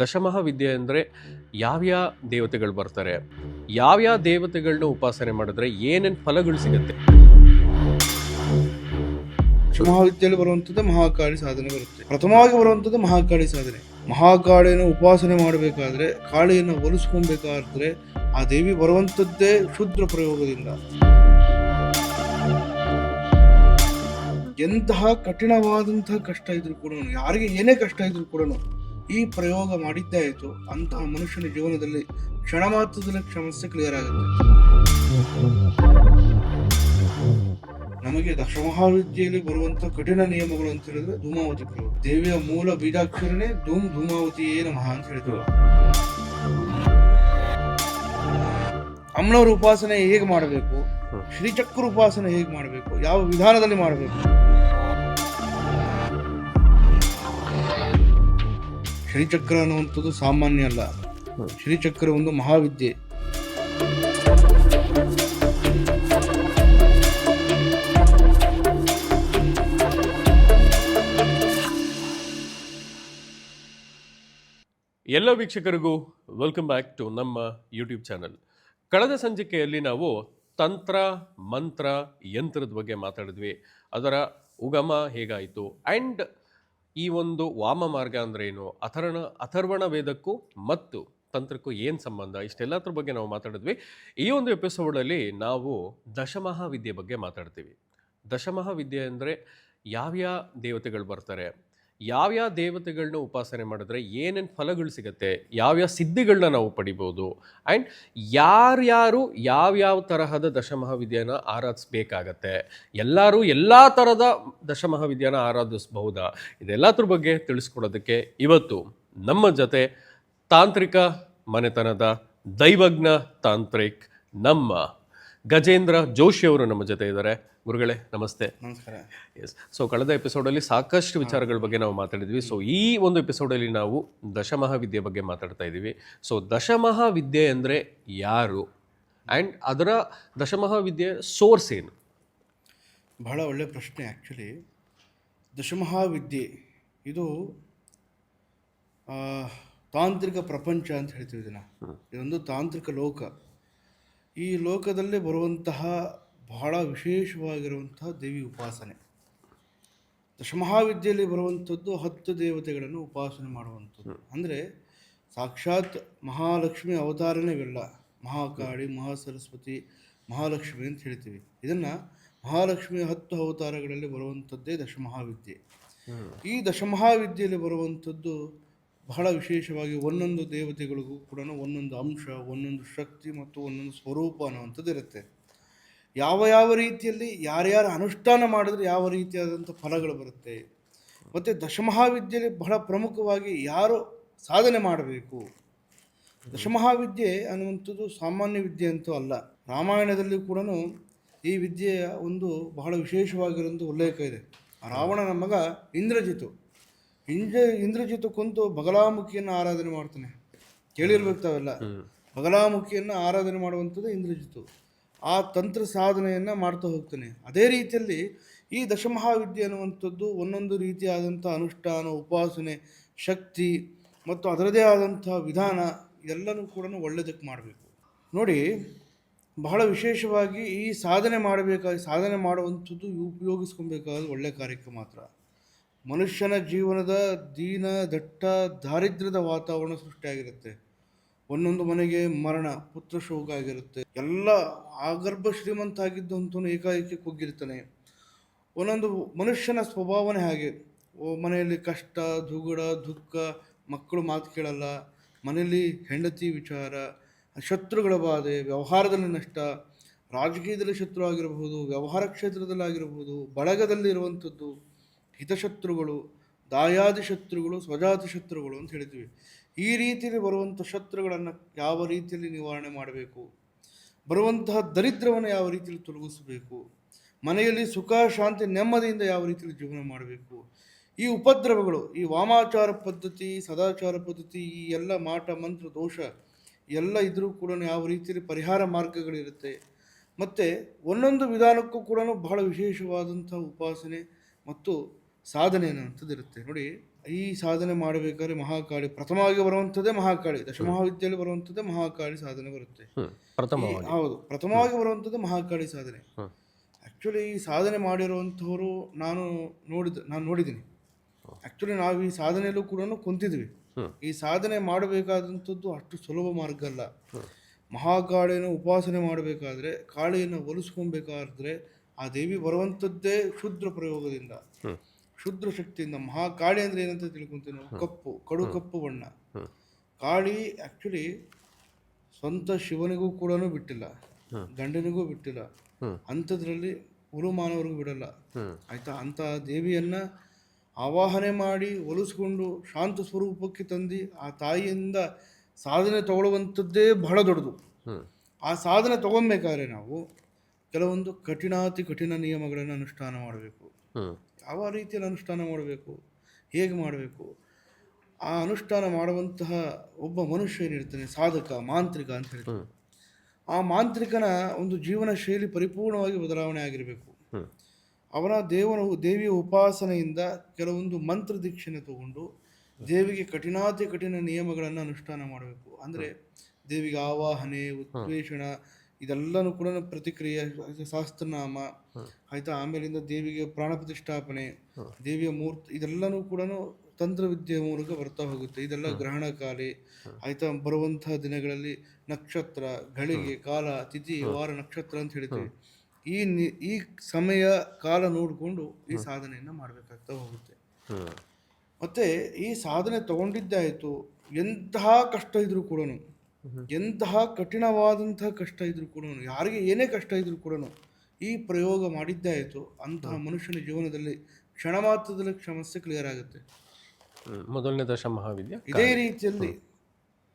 ದಶಮಹಾ ವಿದ್ಯೆ ಅಂದರೆ ಯಾವ್ಯಾವ ದೇವತೆಗಳು ಬರ್ತಾರೆ, ಯಾವ್ಯಾವ ದೇವತೆಗಳನ್ನ ಉಪಾಸನೆ ಮಾಡಿದ್ರೆ ಏನೇನು ಫಲಗಳು ಸಿಗುತ್ತೆ? ಮಹಾವಿದ್ಯೆಯಲ್ಲಿ ಬರುವಂಥದ್ದು ಮಹಾಕಾಳಿ ಸಾಧನೆ ಬರುತ್ತೆ. ಪ್ರಥಮವಾಗಿ ಬರುವಂಥದ್ದು ಮಹಾಕಾಳಿ ಸಾಧನೆ. ಮಹಾಕಾಳಿಯನ್ನು ಉಪಾಸನೆ ಮಾಡಬೇಕಾದ್ರೆ, ಕಾಳಿಯನ್ನು ಒಲಿಸ್ಕೊಬೇಕಾದ್ರೆ ಆ ದೇವಿ ಬರುವಂಥದ್ದೇ ಶುದ್ರ ಪ್ರಯೋಗದಿಂದ. ಎಂತಹ ಕಠಿಣವಾದಂತಹ ಕಷ್ಟ ಇದ್ರೂ ಕೂಡ ಯಾರಿಗೆ ಏನೇ ಕಷ್ಟ ಇದ್ರೂ ಕೂಡ ಈ ಪ್ರಯೋಗ ಮಾಡಿದ್ದೇ ಆಯಿತು, ಅಂತಹ ಮನುಷ್ಯನ ಜೀವನದಲ್ಲಿ ಕ್ಷಣ ಮಾತ್ರದಲ್ಲಿ ಸಮಸ್ಯೆ ಕ್ಲಿಯರ್ ಆಗುತ್ತೆ. ನಮಗೆ ದಶಮಹಾವಿದ್ಯೆಯಲ್ಲಿ ಬರುವಂತಹ ಕಠಿಣ ನಿಯಮಗಳು ಅಂತ ಹೇಳಿದ್ರೆ ಧೂಮಾವತಿ ಪ್ರಯೋಗ. ದೇವಿಯ ಮೂಲ ಬೀಜಾಕ್ಷರನೇ ಧೂಮ್ ಧೂಮಾವತಿಯೇ ನಮಃ ಅಂತ ಹೇಳಿದ್ರು ಅಮ್ಮನವರ ಉಪಾಸನೆ ಹೇಗೆ ಮಾಡಬೇಕು. ಶ್ರೀಚಕ್ರ ಉಪಾಸನೆ ಹೇಗೆ ಮಾಡಬೇಕು? ಯಾವ ವಿಧಾನದಲ್ಲಿ ಮಾಡಬೇಕು? ಶ್ರೀಚಕ್ರ ಅನ್ನುವಂಥದ್ದು ಸಾಮಾನ್ಯ ಅಲ್ಲ. ಶನಿಚಕ್ರ ಶ್ರೀಚಕ್ರ ಒಂದು ಮಹಾವಿದ್ಯೆ. ಎಲ್ಲ ವೀಕ್ಷಕರಿಗೂ ವೆಲ್ಕಮ್ ಬ್ಯಾಕ್ ಟು ನಮ್ಮ ಯೂಟ್ಯೂಬ್ ಚಾನಲ್ ಕಳೆದ ಸಂಚಿಕೆಯಲ್ಲಿ ನಾವು ತಂತ್ರ ಮಂತ್ರ ಯಂತ್ರದ ಬಗ್ಗೆ ಮಾತಾಡಿದ್ವಿ. ಅದರ ಉಗಮ ಹೇಗಾಯಿತು? ಆ್ಯಂಡ್ ಈ ಒಂದು ವಾಮ ಮಾರ್ಗ ಅಂದ್ರೆ ಏನು? ಅಥರ್ಣ, ಅಥರ್ವಣ ವೇದಕ್ಕೂ ಮತ್ತು ತಂತ್ರಕ್ಕೂ ಏನು ಸಂಬಂಧ? ಇಷ್ಟೆಲ್ಲದ್ರ ಬಗ್ಗೆ ನಾವು ಮಾತಾಡಿದ್ವಿ. ಈ ಒಂದು ಎಪಿಸೋಡಲ್ಲಿ ನಾವು ದಶಮಹಾವಿದ್ಯೆ ಬಗ್ಗೆ ಮಾತಾಡ್ತೀವಿ. ದಶಮಹಾವಿದ್ಯೆ ಅಂದರೆ ಯಾವ್ಯಾವ ದೇವತೆಗಳು ಬರ್ತಾರೆ? ಯಾವ್ಯಾವ ದೇವತೆಗಳನ್ನ ಉಪಾಸನೆ ಮಾಡಿದ್ರೆ ಏನೇನು ಫಲಗಳು ಸಿಗುತ್ತೆ, ಯಾವ್ಯಾವ ಸಿದ್ಧಿಗಳನ್ನ ನಾವು ಪಡಿಬೋದು ಆ್ಯಂಡ್ ಯಾರ್ಯಾರು ಯಾವ್ಯಾವ ತರಹದ ದಶಮಹಾವಿದ್ಯಾನ ಆರಾಧಿಸ್ಬೇಕಾಗತ್ತೆ, ಎಲ್ಲರೂ ಎಲ್ಲ ಥರದ ದಶಮಹಾವಿದ್ಯಾನ ಆರಾಧಿಸ್ಬಹುದಾ, ಇದೆಲ್ಲದ್ರ ಬಗ್ಗೆ ತಿಳಿಸ್ಕೊಡೋದಕ್ಕೆ ಇವತ್ತು ನಮ್ಮ ಜೊತೆ ತಾಂತ್ರಿಕ ಮನೆತನದ ದೈವಜ್ಞ ತಾಂತ್ರಿಕ್ ನಮ್ಮ ಗಜೇಂದ್ರ ಜೋಶಿಯವರು ನಮ್ಮ ಜೊತೆ ಇದ್ದಾರೆ. ಗುರುಗಳೇ ನಮಸ್ತೆ. ನಮಸ್ಕಾರ. ಎಸ್ ಸೊ ಕಳೆದ ಎಪಿಸೋಡಲ್ಲಿ ಸಾಕಷ್ಟು ವಿಚಾರಗಳ ಬಗ್ಗೆ ನಾವು ಮಾತಾಡಿದ್ವಿ. ಸೊ ಈ ಒಂದು ಎಪಿಸೋಡಲ್ಲಿ ನಾವು ದಶಮಹಾವಿದ್ಯೆ ಬಗ್ಗೆ ಮಾತಾಡ್ತಾ ಇದ್ದೀವಿ. ಸೊ ದಶಮಹಾವಿದ್ಯೆ ಅಂದರೆ ಯಾರು? ಆ್ಯಂಡ್ ಅದರ ದಶಮಹಾವಿದ್ಯೆ ಸೋರ್ಸ್ ಏನು? ಬಹಳ ಒಳ್ಳೆಯ ಪ್ರಶ್ನೆ ಆ್ಯಕ್ಚುಲಿ ದಶಮಹಾವಿದ್ಯೆ ಇದು ತಾಂತ್ರಿಕ ಪ್ರಪಂಚ ಅಂತ ಹೇಳ್ತೀವಿ ಇದನ್ನು. ಇದೊಂದು ತಾಂತ್ರಿಕ ಲೋಕ. ಈ ಲೋಕದಲ್ಲಿ ಬರುವಂತಹ ಬಹಳ ವಿಶೇಷವಾಗಿರುವಂಥ ದೇವಿ ಉಪಾಸನೆ. ದಶಮಹಾವಿದ್ಯೆಯಲ್ಲಿ ಬರುವಂಥದ್ದು ಹತ್ತು ದೇವತೆಗಳನ್ನು ಉಪಾಸನೆ ಮಾಡುವಂಥದ್ದು. ಅಂದರೆ ಸಾಕ್ಷಾತ್ ಮಹಾಲಕ್ಷ್ಮಿ ಅವತಾರನೇ ಇವೆಲ್ಲ ಮಹಾಕಾಳಿ ಮಹಾಸರಸ್ವತಿ ಮಹಾಲಕ್ಷ್ಮಿ ಅಂತ ಹೇಳ್ತೀವಿ. ಇದನ್ನು ಮಹಾಲಕ್ಷ್ಮಿಯ ಹತ್ತು ಅವತಾರಗಳಲ್ಲಿ ಬರುವಂಥದ್ದೇ ದಶಮಹಾವಿದ್ಯೆ. ಈ ದಶಮಹಾವಿದ್ಯೆಯಲ್ಲಿ ಬರುವಂಥದ್ದು ಬಹಳ ವಿಶೇಷವಾಗಿ ಒಂದೊಂದು ದೇವತೆಗಳಿಗೂ ಕೂಡ ಒಂದೊಂದು ಅಂಶ ಒಂದೊಂದು ಶಕ್ತಿ ಮತ್ತು ಒಂದೊಂದು ಸ್ವರೂಪ ಅನ್ನುವಂಥದ್ದು ಇರುತ್ತೆ. ಯಾವ ಯಾವ ರೀತಿಯಲ್ಲಿ ಯಾರ್ಯಾರು ಅನುಷ್ಠಾನ ಮಾಡಿದ್ರೆ ಯಾವ ರೀತಿಯಾದಂಥ ಫಲಗಳು ಬರುತ್ತೆ. ಮತ್ತು ದಶಮಹಾವಿದ್ಯೆಯಲ್ಲಿ ಬಹಳ ಪ್ರಮುಖವಾಗಿ ಯಾರು ಸಾಧನೆ ಮಾಡಬೇಕು? ದಶಮಹಾವಿದ್ಯೆ ಅನ್ನುವಂಥದ್ದು ಸಾಮಾನ್ಯ ವಿದ್ಯೆ ಅಂತೂ ಅಲ್ಲ. ರಾಮಾಯಣದಲ್ಲಿ ಕೂಡ ಈ ವಿದ್ಯೆಯ ಒಂದು ಬಹಳ ವಿಶೇಷವಾಗಿರುವಂಥ ಉಲ್ಲೇಖ ಇದೆ. ರಾವಣನ ಮಗ ಇಂದ್ರಜಿತು ಇಂದ್ರ ಇಂದ್ರಜಿತು ಕುಂತು ಬಗಲಾಮುಖಿಯನ್ನು ಆರಾಧನೆ ಮಾಡ್ತಾನೆ. ಕೇಳಿರ್ಬೇಕು ತಾವೆಲ್ಲ. ಬಗಲಾಮುಖಿಯನ್ನು ಆರಾಧನೆ ಮಾಡುವಂಥದ್ದು ಇಂದ್ರಜಿತು ಆ ತಂತ್ರ ಸಾಧನೆಯನ್ನು ಮಾಡ್ತಾ ಹೋಗ್ತಾನೆ. ಅದೇ ರೀತಿಯಲ್ಲಿ ಈ ದಶಮಹಾವಿದ್ಯೆ ಅನ್ನುವಂಥದ್ದು ಒಂದೊಂದು ರೀತಿಯಾದಂಥ ಅನುಷ್ಠಾನ, ಉಪಾಸನೆ, ಶಕ್ತಿ ಮತ್ತು ಅದರದೇ ಆದಂಥ ವಿಧಾನ ಎಲ್ಲನೂ ಕೂಡ ಒಳ್ಳೆಯದಕ್ಕೆ ಮಾಡಬೇಕು. ನೋಡಿ, ಬಹಳ ವಿಶೇಷವಾಗಿ ಈ ಸಾಧನೆ ಮಾಡಬೇಕಾಗಿ ಸಾಧನೆ ಮಾಡುವಂಥದ್ದು ಉಪಯೋಗಿಸ್ಕೊಬೇಕಾದ ಒಳ್ಳೆಯ ಕಾರ್ಯಕ್ಕೆ ಮಾತ್ರ. ಮನುಷ್ಯನ ಜೀವನದ ದೀನ ದಟ್ಟ ದಾರಿದ್ರ್ಯದ ವಾತಾವರಣ ಸೃಷ್ಟಿಯಾಗಿರುತ್ತೆ. ಒಂದೊಂದು ಮನೆಗೆ ಮರಣ, ಪುತ್ರ ಶೋಕ ಆಗಿರುತ್ತೆ. ಎಲ್ಲ ಆಗರ್ಭ ಶ್ರೀಮಂತ ಆಗಿದ್ದಂತೂ ಏಕಾಏಕಿ ಕುಗ್ಗಿರ್ತಾನೆ. ಒಂದೊಂದು ಮನುಷ್ಯನ ಸ್ವಭಾವನೆ ಹಾಗೆ. ಮನೆಯಲ್ಲಿ ಕಷ್ಟ, ದುಗುಡ, ದುಃಖ, ಮಕ್ಕಳು ಮಾತು ಕೇಳಲ್ಲ. ಮನೆಯಲ್ಲಿ ಹೆಂಡತಿ ವಿಚಾರ, ಶತ್ರುಗಳ ಬಾಧೆ, ವ್ಯವಹಾರದಲ್ಲಿ ನಷ್ಟ. ರಾಜಕೀಯದಲ್ಲಿ ಶತ್ರು ಆಗಿರಬಹುದು, ವ್ಯವಹಾರ ಕ್ಷೇತ್ರದಲ್ಲಿ ಆಗಿರಬಹುದು, ಬಳಗದಲ್ಲಿ ಇರುವಂಥದ್ದು ಹಿತಶತ್ರುಗಳು, ದಾಯಾದಿ ಶತ್ರುಗಳು, ಸ್ವಜಾತಿ ಶತ್ರುಗಳು ಅಂತ ಹೇಳ್ತೀವಿ. ಈ ರೀತಿಯಲ್ಲಿ ಬರುವಂಥ ಶತ್ರುಗಳನ್ನು ಯಾವ ರೀತಿಯಲ್ಲಿ ನಿವಾರಣೆ ಮಾಡಬೇಕು? ಬರುವಂತಹ ದರಿದ್ರವನ್ನು ಯಾವ ರೀತಿಯಲ್ಲಿ ತೊಲಗಿಸಬೇಕು? ಮನೆಯಲ್ಲಿ ಸುಖ, ಶಾಂತಿ, ನೆಮ್ಮದಿಯಿಂದ ಯಾವ ರೀತಿಯಲ್ಲಿ ಜೀವನ ಮಾಡಬೇಕು? ಈ ಉಪದ್ರವಗಳು, ಈ ವಾಮಾಚಾರ ಪದ್ಧತಿ, ಸದಾಚಾರ ಪದ್ಧತಿ, ಈ ಎಲ್ಲ ಮಾಟ, ಮಂತ್ರ, ದೋಷ ಎಲ್ಲ ಇದ್ರೂ ಕೂಡ ಯಾವ ರೀತಿಯಲ್ಲಿ ಪರಿಹಾರ ಮಾರ್ಗಗಳಿರುತ್ತೆ. ಮತ್ತು ಒಂದೊಂದು ವಿಧಾನಕ್ಕೂ ಕೂಡ ಬಹಳ ವಿಶೇಷವಾದಂಥ ಉಪಾಸನೆ ಮತ್ತು ಸಾಧನೆ ಅನ್ನುವಂಥದ್ದು ಇರುತ್ತೆ ನೋಡಿ ಈ ಸಾಧನೆ ಮಾಡಬೇಕಾದ್ರೆ ಮಹಾಕಾಳಿ ಪ್ರಥಮವಾಗಿ ಬರುವಂಥದ್ದೇ ಮಹಾಕಾಳಿ ದಶಮಹಾವಿದ್ಯೆಯಲ್ಲಿ ಬರುವಂಥದ್ದೇ ಮಹಾಕಾಳಿ ಸಾಧನೆ ಬರುತ್ತೆ. ಹೌದು ಪ್ರಥಮವಾಗಿ ಬರುವಂಥದ್ದು ಮಹಾಕಾಳಿ ಸಾಧನೆ. ಹ್ಮ್. ಆ್ಯಕ್ಚುಲಿ ಈ ಸಾಧನೆ ಮಾಡಿರುವಂಥವರು ನಾನು ನೋಡಿದ ನಾನು ನೋಡಿದ್ದೀನಿ. ಆ್ಯಕ್ಚುಲಿ ನಾವು ಈ ಸಾಧನೆಯಲ್ಲೂ ಕೂಡ ಕುಂತಿದ್ವಿ. ಈ ಸಾಧನೆ ಮಾಡಬೇಕಾದಂಥದ್ದು ಅಷ್ಟು ಸುಲಭ ಮಾರ್ಗ ಅಲ್ಲ. ಮಹಾಕಾಳಿಯನ್ನು ಉಪಾಸನೆ ಮಾಡಬೇಕಾದ್ರೆ ಕಾಳಿಯನ್ನು ಒಲಿಸ್ಕೊಬೇಕಾದ್ರೆ ಆ ದೇವಿ ಬರುವಂಥದ್ದೇ ಕ್ಷುದ್ರ ಪ್ರಯೋಗದಿಂದ. ಶುದ್ರ ಶಕ್ತಿಯಿಂದ ಮಹಾ ಕಾಳಿ ಅಂದ್ರೆ ಏನಂತ ತಿಳ್ಕೊಂತೀವಿ ನಾವು ಕಪ್ಪು ಕಡು ಕಪ್ಪು ಬಣ್ಣ. ಕಾಳಿ ಆ್ಯಕ್ಚುಲಿ ಸ್ವಂತ ಶಿವನಿಗೂ ಕೂಡ ಬಿಟ್ಟಿಲ್ಲ ಗಂಡನಿಗೂ ಬಿಟ್ಟಿಲ್ಲ. ಅಂಥದ್ರಲ್ಲಿ ಗುರು ಮಾನವರಿಗೂ ಬಿಡಲ್ಲ ಆಯ್ತಾ? ಅಂತ ದೇವಿಯನ್ನ ಆವಾಹನೆ ಮಾಡಿ ಒಲಿಸ್ಕೊಂಡು ಶಾಂತ ಸ್ವರೂಪಕ್ಕೆ ತಂದು ಆ ತಾಯಿಯಿಂದ ಸಾಧನೆ ತಗೊಳ್ಳುವಂಥದ್ದೇ ಬಹಳ ದೊಡ್ಡದು. ಆ ಸಾಧನೆ ತಗೊಬೇಕಾದ್ರೆ ನಾವು ಕೆಲವೊಂದು ಕಠಿಣಾತಿ ಕಠಿಣ ನಿಯಮಗಳನ್ನು ಅನುಷ್ಠಾನ ಮಾಡಬೇಕು. ಯಾವ ರೀತಿಯಲ್ಲಿ ಅನುಷ್ಠಾನ ಮಾಡಬೇಕು ಹೇಗೆ ಮಾಡಬೇಕು? ಆ ಅನುಷ್ಠಾನ ಮಾಡುವಂತಹ ಒಬ್ಬ ಮನುಷ್ಯ ಏನಿರ್ತಾನೆ ಸಾಧಕ ಮಾಂತ್ರಿಕ ಅಂತ ಹೇಳ್ತಾರೆ. ಆ ಮಾಂತ್ರಿಕನ ಒಂದು ಜೀವನ ಶೈಲಿ ಪರಿಪೂರ್ಣವಾಗಿ ಬದಲಾವಣೆ ಆಗಿರಬೇಕು. ಅವನ ದೇವನ ದೇವಿಯ ಉಪಾಸನೆಯಿಂದ ಕೆಲವೊಂದು ಮಂತ್ರ ದೀಕ್ಷೆನ ತಗೊಂಡು ದೇವಿಗೆ ಕಠಿಣಾತಿ ಕಠಿಣ ನಿಯಮಗಳನ್ನು ಅನುಷ್ಠಾನ ಮಾಡಬೇಕು. ಅಂದರೆ ದೇವಿಗೆ ಆವಾಹನೆ ಉದ್ವೇಷಣ ಇದೆಲ್ಲನೂ ಕೂಡ ಪ್ರತಿಕ್ರಿಯೆ ಶಾಸ್ತ್ರನಾಮ ಆಯ್ತಾ? ಆಮೇಲಿಂದ ದೇವಿಗೆ ಪ್ರಾಣ ಪ್ರತಿಷ್ಠಾಪನೆ ದೇವಿಯ ಮೂರ್ತಿ ಇದೆಲ್ಲನೂ ಕೂಡ ತಂತ್ರವಿದ್ಯೆ ಮೂಲಕ ಬರ್ತಾ ಹೋಗುತ್ತೆ. ಇದೆಲ್ಲ ಗ್ರಹಣ ಕಾಲಿ ಆಯ್ತಾ? ಬರುವಂತಹ ದಿನಗಳಲ್ಲಿ ನಕ್ಷತ್ರ ಗಳಿಗೆ ಕಾಲ ತಿಥಿ ವಾರ ನಕ್ಷತ್ರ ಅಂತ ಹೇಳ್ತೀವಿ. ಈ ಈ ಸಮಯ ಕಾಲ ನೋಡಿಕೊಂಡು ಈ ಸಾಧನೆಯನ್ನು ಮಾಡಬೇಕಾಗ್ತಾ ಹೋಗುತ್ತೆ. ಮತ್ತೆ ಈ ಸಾಧನೆ ತಗೊಂಡಿದ್ದಾಯಿತು ಎಂತಹ ಕಷ್ಟ ಇದ್ರೂ ಕೂಡ ಎಂತಹ ಕಠಿಣವಾದಂತಹ ಕಷ್ಟ ಇದ್ರೂ ಕೂಡ ಯಾರಿಗೆ ಏನೇ ಕಷ್ಟ ಇದ್ರೂ ಕೂಡ ಈ ಪ್ರಯೋಗ ಮಾಡಿದ್ದೇ ಆಯಿತು ಅಂತಹ ಮನುಷ್ಯನ ಜೀವನದಲ್ಲಿ ಕ್ಷಣ ಮಾತ್ರದಲ್ಲಿ ಸಮಸ್ಯೆ ಕ್ಲಿಯರ್ ಆಗುತ್ತೆ. ಹ್ಮ್. ಮೊದಲನೇ ದಶ ಮಹಾವಿದ್ಯೆ ಇದೇ ರೀತಿಯಲ್ಲಿ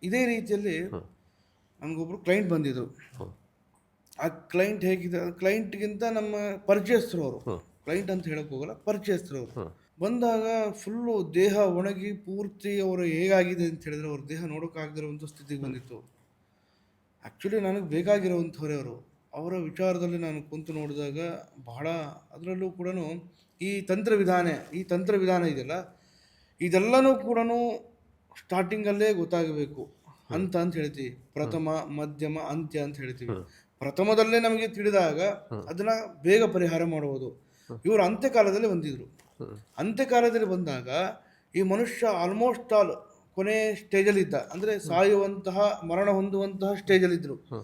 ಇದೇ ರೀತಿಯಲ್ಲಿ ನಮಗೊಬ್ರು ಕ್ಲೈಂಟ್ ಬಂದಿದ್ರು. ಹ್ಮ್. ಆ ಕ್ಲೈಂಟ್ ಹೇಗಿದೆ ಕ್ಲೈಂಟ್ಗಿಂತ ನಮ್ಮ ಪರಿಚಯಸ್ಥರು ಅವರು. ಕ್ಲೈಂಟ್ ಅಂತ ಹೇಳಕ್ ಹೋಗಲ್ಲ ಪರಿಚಯಸ್ಥರು ಅವರು. ಹ್ಮ್. ಬಂದಾಗ ಫುಲ್ಲು ದೇಹ ಒಣಗಿ ಪೂರ್ತಿ ಅವರು ಹೇಗಾಗಿದೆ ಅಂತ ಹೇಳಿದ್ರೆ ಅವ್ರ ದೇಹ ನೋಡೋಕ್ಕಾಗದಿರುವಂಥ ಸ್ಥಿತಿಗೆ ಬಂದಿತ್ತು. ಆ್ಯಕ್ಚುಲಿ ನನಗೆ ಬೇಕಾಗಿರುವಂಥವ್ರೆ ಅವರು. ಅವರ ವಿಚಾರದಲ್ಲಿ ನಾನು ಕುಂತು ನೋಡಿದಾಗ ಬಹಳ ಅದರಲ್ಲೂ ಕೂಡ ಈ ತಂತ್ರ ವಿಧಾನ ಈ ತಂತ್ರ ವಿಧಾನ ಇದೆಯಲ್ಲ ಇದೆಲ್ಲನೂ ಕೂಡ ಸ್ಟಾರ್ಟಿಂಗಲ್ಲೇ ಗೊತ್ತಾಗಬೇಕು. ಅಂತ ಅಂತ ಹೇಳ್ತೀವಿ ಪ್ರಥಮ ಮಧ್ಯಮ ಅಂತ್ಯ ಅಂತ ಹೇಳ್ತೀವಿ. ಪ್ರಥಮದಲ್ಲೇ ನಮಗೆ ತಿಳಿದಾಗ ಅದನ್ನ ಬೇಗ ಪರಿಹಾರ ಮಾಡುವುದು ಇವರು ಅಂತ್ಯಕಾಲದಲ್ಲಿ ಬಂದಿದ್ರು. ಅಂತ್ಯಕಾಲದಲ್ಲಿ ಬಂದಾಗ ಈ ಮನುಷ್ಯ ಆಲ್ಮೋಸ್ಟ್ ಆಲ್ ಕೊನೆ ಸ್ಟೇಜಲ್ಲಿದ್ದ ಅಂದರೆ ಸಾಯುವಂತಹ ಮರಣ ಹೊಂದುವಂತಹ ಸ್ಟೇಜಲ್ಲಿದ್ದರು ಇದ್ದರು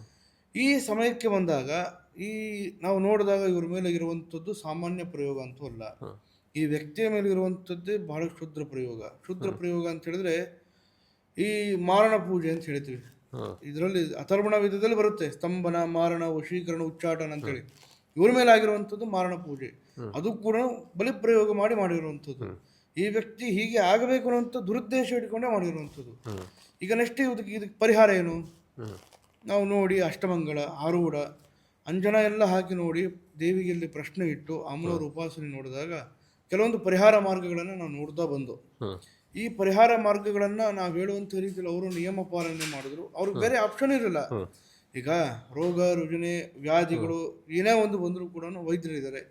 ಈ ಸಮಯಕ್ಕೆ ಬಂದಾಗ ಈ ನಾವು ನೋಡಿದಾಗ ಇವ್ರ ಮೇಲೆ ಇರುವಂಥದ್ದು ಸಾಮಾನ್ಯ ಪ್ರಯೋಗ ಅಂತೂ ಅಲ್ಲ. ಈ ವ್ಯಕ್ತಿಯ ಮೇಲೆ ಇರುವಂಥದ್ದೇ ಬಹಳ ಶುದ್ರ ಪ್ರಯೋಗ. ಶುದ್ರ ಪ್ರಯೋಗ ಅಂತ ಹೇಳಿದ್ರೆ ಈ ಮಾರಣ ಪೂಜೆ ಅಂತ ಹೇಳ್ತೀವಿ. ಇದರಲ್ಲಿ ಅಥರ್ವಣ ವಿಧದಲ್ಲಿ ಬರುತ್ತೆ. ಸ್ತಂಭನ ಮಾರಣ ವಶೀಕರಣ ಉಚ್ಚಾಟನ ಅಂತೇಳಿ ಇವ್ರ ಮೇಲೆ ಆಗಿರುವಂಥದ್ದು ಮಾರಣ ಪೂಜೆ. ಅದು ಕೂಡ ಬಲಿ ಪ್ರಯೋಗ ಮಾಡಿ ಮಾಡಿರುವಂಥದ್ದು. ಈ ವ್ಯಕ್ತಿ ಹೀಗೆ ಆಗಬೇಕು ಅನ್ನೋಂಥ ದುರುದ್ದೇಶ ಇಟ್ಕೊಂಡೇ ಮಾಡಿರುವಂಥದ್ದು. ಈಗ ನೆಕ್ಸ್ಟ್ ಇದಕ್ಕೆ ಇದಕ್ಕೆ ಪರಿಹಾರ ಏನು? ನಾವು ನೋಡಿ ಅಷ್ಟಮಂಗಳ ಆರೂಢ ಅಂಜನ ಎಲ್ಲ ಹಾಕಿ ನೋಡಿ ದೇವಿಗೆ ಇಲ್ಲಿ ಪ್ರಶ್ನೆ ಇಟ್ಟು ಅಮ್ಮನವ್ರ ಉಪಾಸನೆ ನೋಡಿದಾಗ ಕೆಲವೊಂದು ಪರಿಹಾರ ಮಾರ್ಗಗಳನ್ನು ನಾವು ನೋಡ್ತಾ ಬಂದು. ಈ ಪರಿಹಾರ ಮಾರ್ಗಗಳನ್ನು ನಾವು ಹೇಳುವಂಥ ರೀತಿಯಲ್ಲಿ ಅವರು ನಿಯಮ ಪಾಲನೆ ಮಾಡಿದ್ರು. ಅವ್ರಿಗೆ ಬೇರೆ ಆಪ್ಷನ್ ಇರಲಿಲ್ಲ. ಈಗ ರೋಗ ರುಜಿನ ವ್ಯಾಧಿಗಳು ಏನೇ ಒಂದು ಬಂದರೂ ಕೂಡ ವೈದ್ಯರಿದ್ದಾರೆ.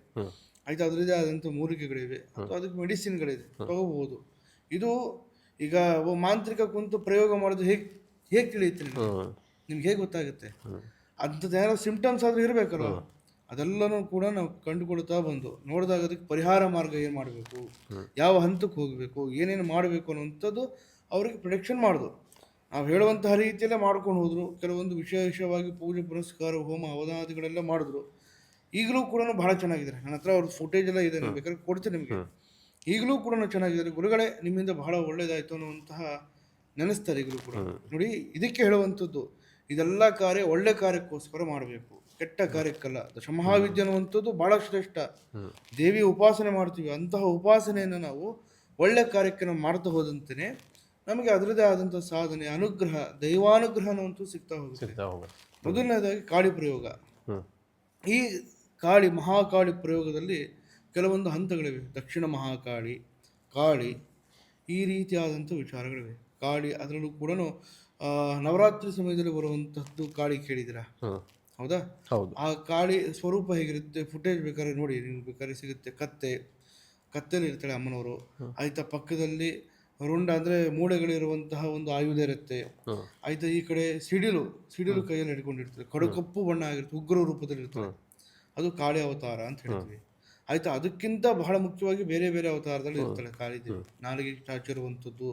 ಆಯ್ತು ಅದರದೇ ಆದಂಥ ಮೂಲಿಕೆಗಳಿವೆ. ಅಥವಾ ಅದಕ್ಕೆ ಮೆಡಿಸಿನ್ಗಳಿದೆ. ತಗೋಬಹುದು. ಇದು ಈಗ ಮಾಂತ್ರಿಕ ಕುಂತು ಪ್ರಯೋಗ ಮಾಡೋದು ಹೇಗೆ ಹೇಗೆ ತಿಳಿಯುತ್ತೆ ನಿಮ್ಗೆ? ನಿಮ್ಗೆ ಹೇಗೆ ಗೊತ್ತಾಗುತ್ತೆ. ಅಂಥದ್ದು ಏನಾದ್ರು ಸಿಂಪ್ಟಮ್ಸ್ ಆದರೂ ಇರಬೇಕಲ್ಲ ಅದೆಲ್ಲನೂ ಕೂಡ ನಾವು ಕಂಡುಕೊಳ್ತಾ ಬಂದು ನೋಡಿದಾಗ ಅದಕ್ಕೆ ಪರಿಹಾರ ಮಾರ್ಗ ಏನು ಮಾಡಬೇಕು? ಯಾವ ಹಂತಕ್ಕೆ ಹೋಗಬೇಕು? ಏನೇನು ಮಾಡಬೇಕು ಅನ್ನುವಂಥದ್ದು ಅವ್ರಿಗೆ ಪ್ರೊಡಕ್ಷನ್ ಮಾಡೋದು. ನಾವು ಹೇಳುವಂತಹ ರೀತಿಯಲ್ಲೇ ಮಾಡ್ಕೊಂಡು ಹೋದರು. ಕೆಲವೊಂದು ವಿಶೇಷವಾಗಿ ಪೂಜೆ ಪುರಸ್ಕಾರ ಹೋಮ ಅವಧಾದಿಗಳೆಲ್ಲ ಮಾಡಿದ್ರು. ಈಗಲೂ ಕೂಡ ಬಹಳ ಚೆನ್ನಾಗಿದ್ದಾರೆ. ನನ್ನ ಹತ್ರ ಅವ್ರ ಫುಟೇಜ್ ಎಲ್ಲ ಇದೆ ನಾನು ಬೇಕಾದ್ರೆ ಕೊಡ್ತೀನಿ ನಿಮಗೆ. ಈಗಲೂ ಕೂಡ ಚೆನ್ನಾಗಿದ್ದಾರೆ. ಗುರುಗಳೇ ನಿಮ್ಮಿಂದ ಬಹಳ ಒಳ್ಳೇದಾಯಿತು ಅನ್ನುವಂತಹ ನೆನೆಸ್ತಾರೆ ಈಗಲೂ ಕೂಡ. ನೋಡಿ ಇದಕ್ಕೆ ಹೇಳುವಂಥದ್ದು ಇದೆಲ್ಲ ಕಾರ್ಯ ಒಳ್ಳೆ ಕಾರ್ಯಕ್ಕೋಸ್ಕರ ಮಾಡಬೇಕು. ಕೆಟ್ಟ ಕಾರ್ಯಕ್ಕಲ್ಲ. ದಶಮಹಾವಿದ್ಯೆ ಅನ್ನುವಂಥದ್ದು ಬಹಳ ಶ್ರೇಷ್ಠ. ದೇವಿ ಉಪಾಸನೆ ಮಾಡ್ತೀವಿ. ಅಂತಹ ಉಪಾಸನೆಯನ್ನು ನಾವು ಒಳ್ಳೆ ಕಾರ್ಯಕ್ಕೆ ನಾವು ಮಾಡ್ತಾ ಹೋದಂತೆಯೇ ನಮಗೆ ಅದರದೇ ಆದಂಥ ಸಾಧನೆ ಅನುಗ್ರಹ ದೈವಾನುಗ್ರಹ ಅಂತೂ ಸಿಗ್ತಾ ಹೋಗುತ್ತೆ. ಸಿಗ್ತಾ ಹೋಗುತ್ತೆ. ಮೊದಲನೇದಾಗಿ ಕಾಳಿ ಪ್ರಯೋಗ. ಈ ಕಾಳಿ ಮಹಾಕಾಳಿ ಪ್ರಯೋಗದಲ್ಲಿ ಕೆಲವೊಂದು ಹಂತಗಳಿವೆ. ದಕ್ಷಿಣ ಮಹಾಕಾಳಿ ಕಾಳಿ ಈ ರೀತಿಯಾದಂಥ ವಿಚಾರಗಳಿವೆ. ಕಾಳಿ ಅದರಲ್ಲೂ ಕೂಡ ನವರಾತ್ರಿ ಸಮಯದಲ್ಲಿ ಬರುವಂತಹದ್ದು ಕಾಳಿ ಕೇಳಿದಿರ ಹೌದಾ? ಹೌದು. ಆ ಕಾಳಿ ಸ್ವರೂಪ ಹೇಗಿರುತ್ತೆ? ಫುಟೇಜ್ ಬೇಕಾದ್ರೆ ನೋಡಿ ನಿಮ್ಗೆ ಬೇಕಾದ್ರೆ ಸಿಗುತ್ತೆ. ಕತ್ತೆ. ಕತ್ತೆಲಿ ಇರ್ತಾಳೆ ಅಮ್ಮನವರು. ಆಯ್ತಾ ಪಕ್ಕದಲ್ಲಿ ರುಂಡ ಅಂದ್ರೆ ಮೂಳೆಗಳಿರುವಂತಹ ಒಂದು ಆಯುಧ ಇರುತ್ತೆ. ಆಯ್ತಾ ಈ ಕಡೆ ಸಿಡಿಲು ಸಿಡಿಲು ಕೈಯಲ್ಲಿ ಹಿಡ್ಕೊಂಡಿರ್ತದೆ ಕಡು ಕಪ್ಪು ಬಣ್ಣ ಆಗಿರುತ್ತೆ ಉಗ್ರ ರೂಪದಲ್ಲಿ ಇರ್ತದೆ. ಅದು ಕಾಳಿ ಅವತಾರ ಅಂತ ಹೇಳ್ತೀವಿ. ಆಯ್ತಾ ಅದಕ್ಕಿಂತ ಬಹಳ ಮುಖ್ಯವಾಗಿ ಬೇರೆ ಬೇರೆ ಅವತಾರದಲ್ಲಿ ಇರ್ತಾಳೆ ಕಾಳಿದೇವಿ ನಾಲಿಗೆ ಚಾಚಿರುವಂಥದ್ದು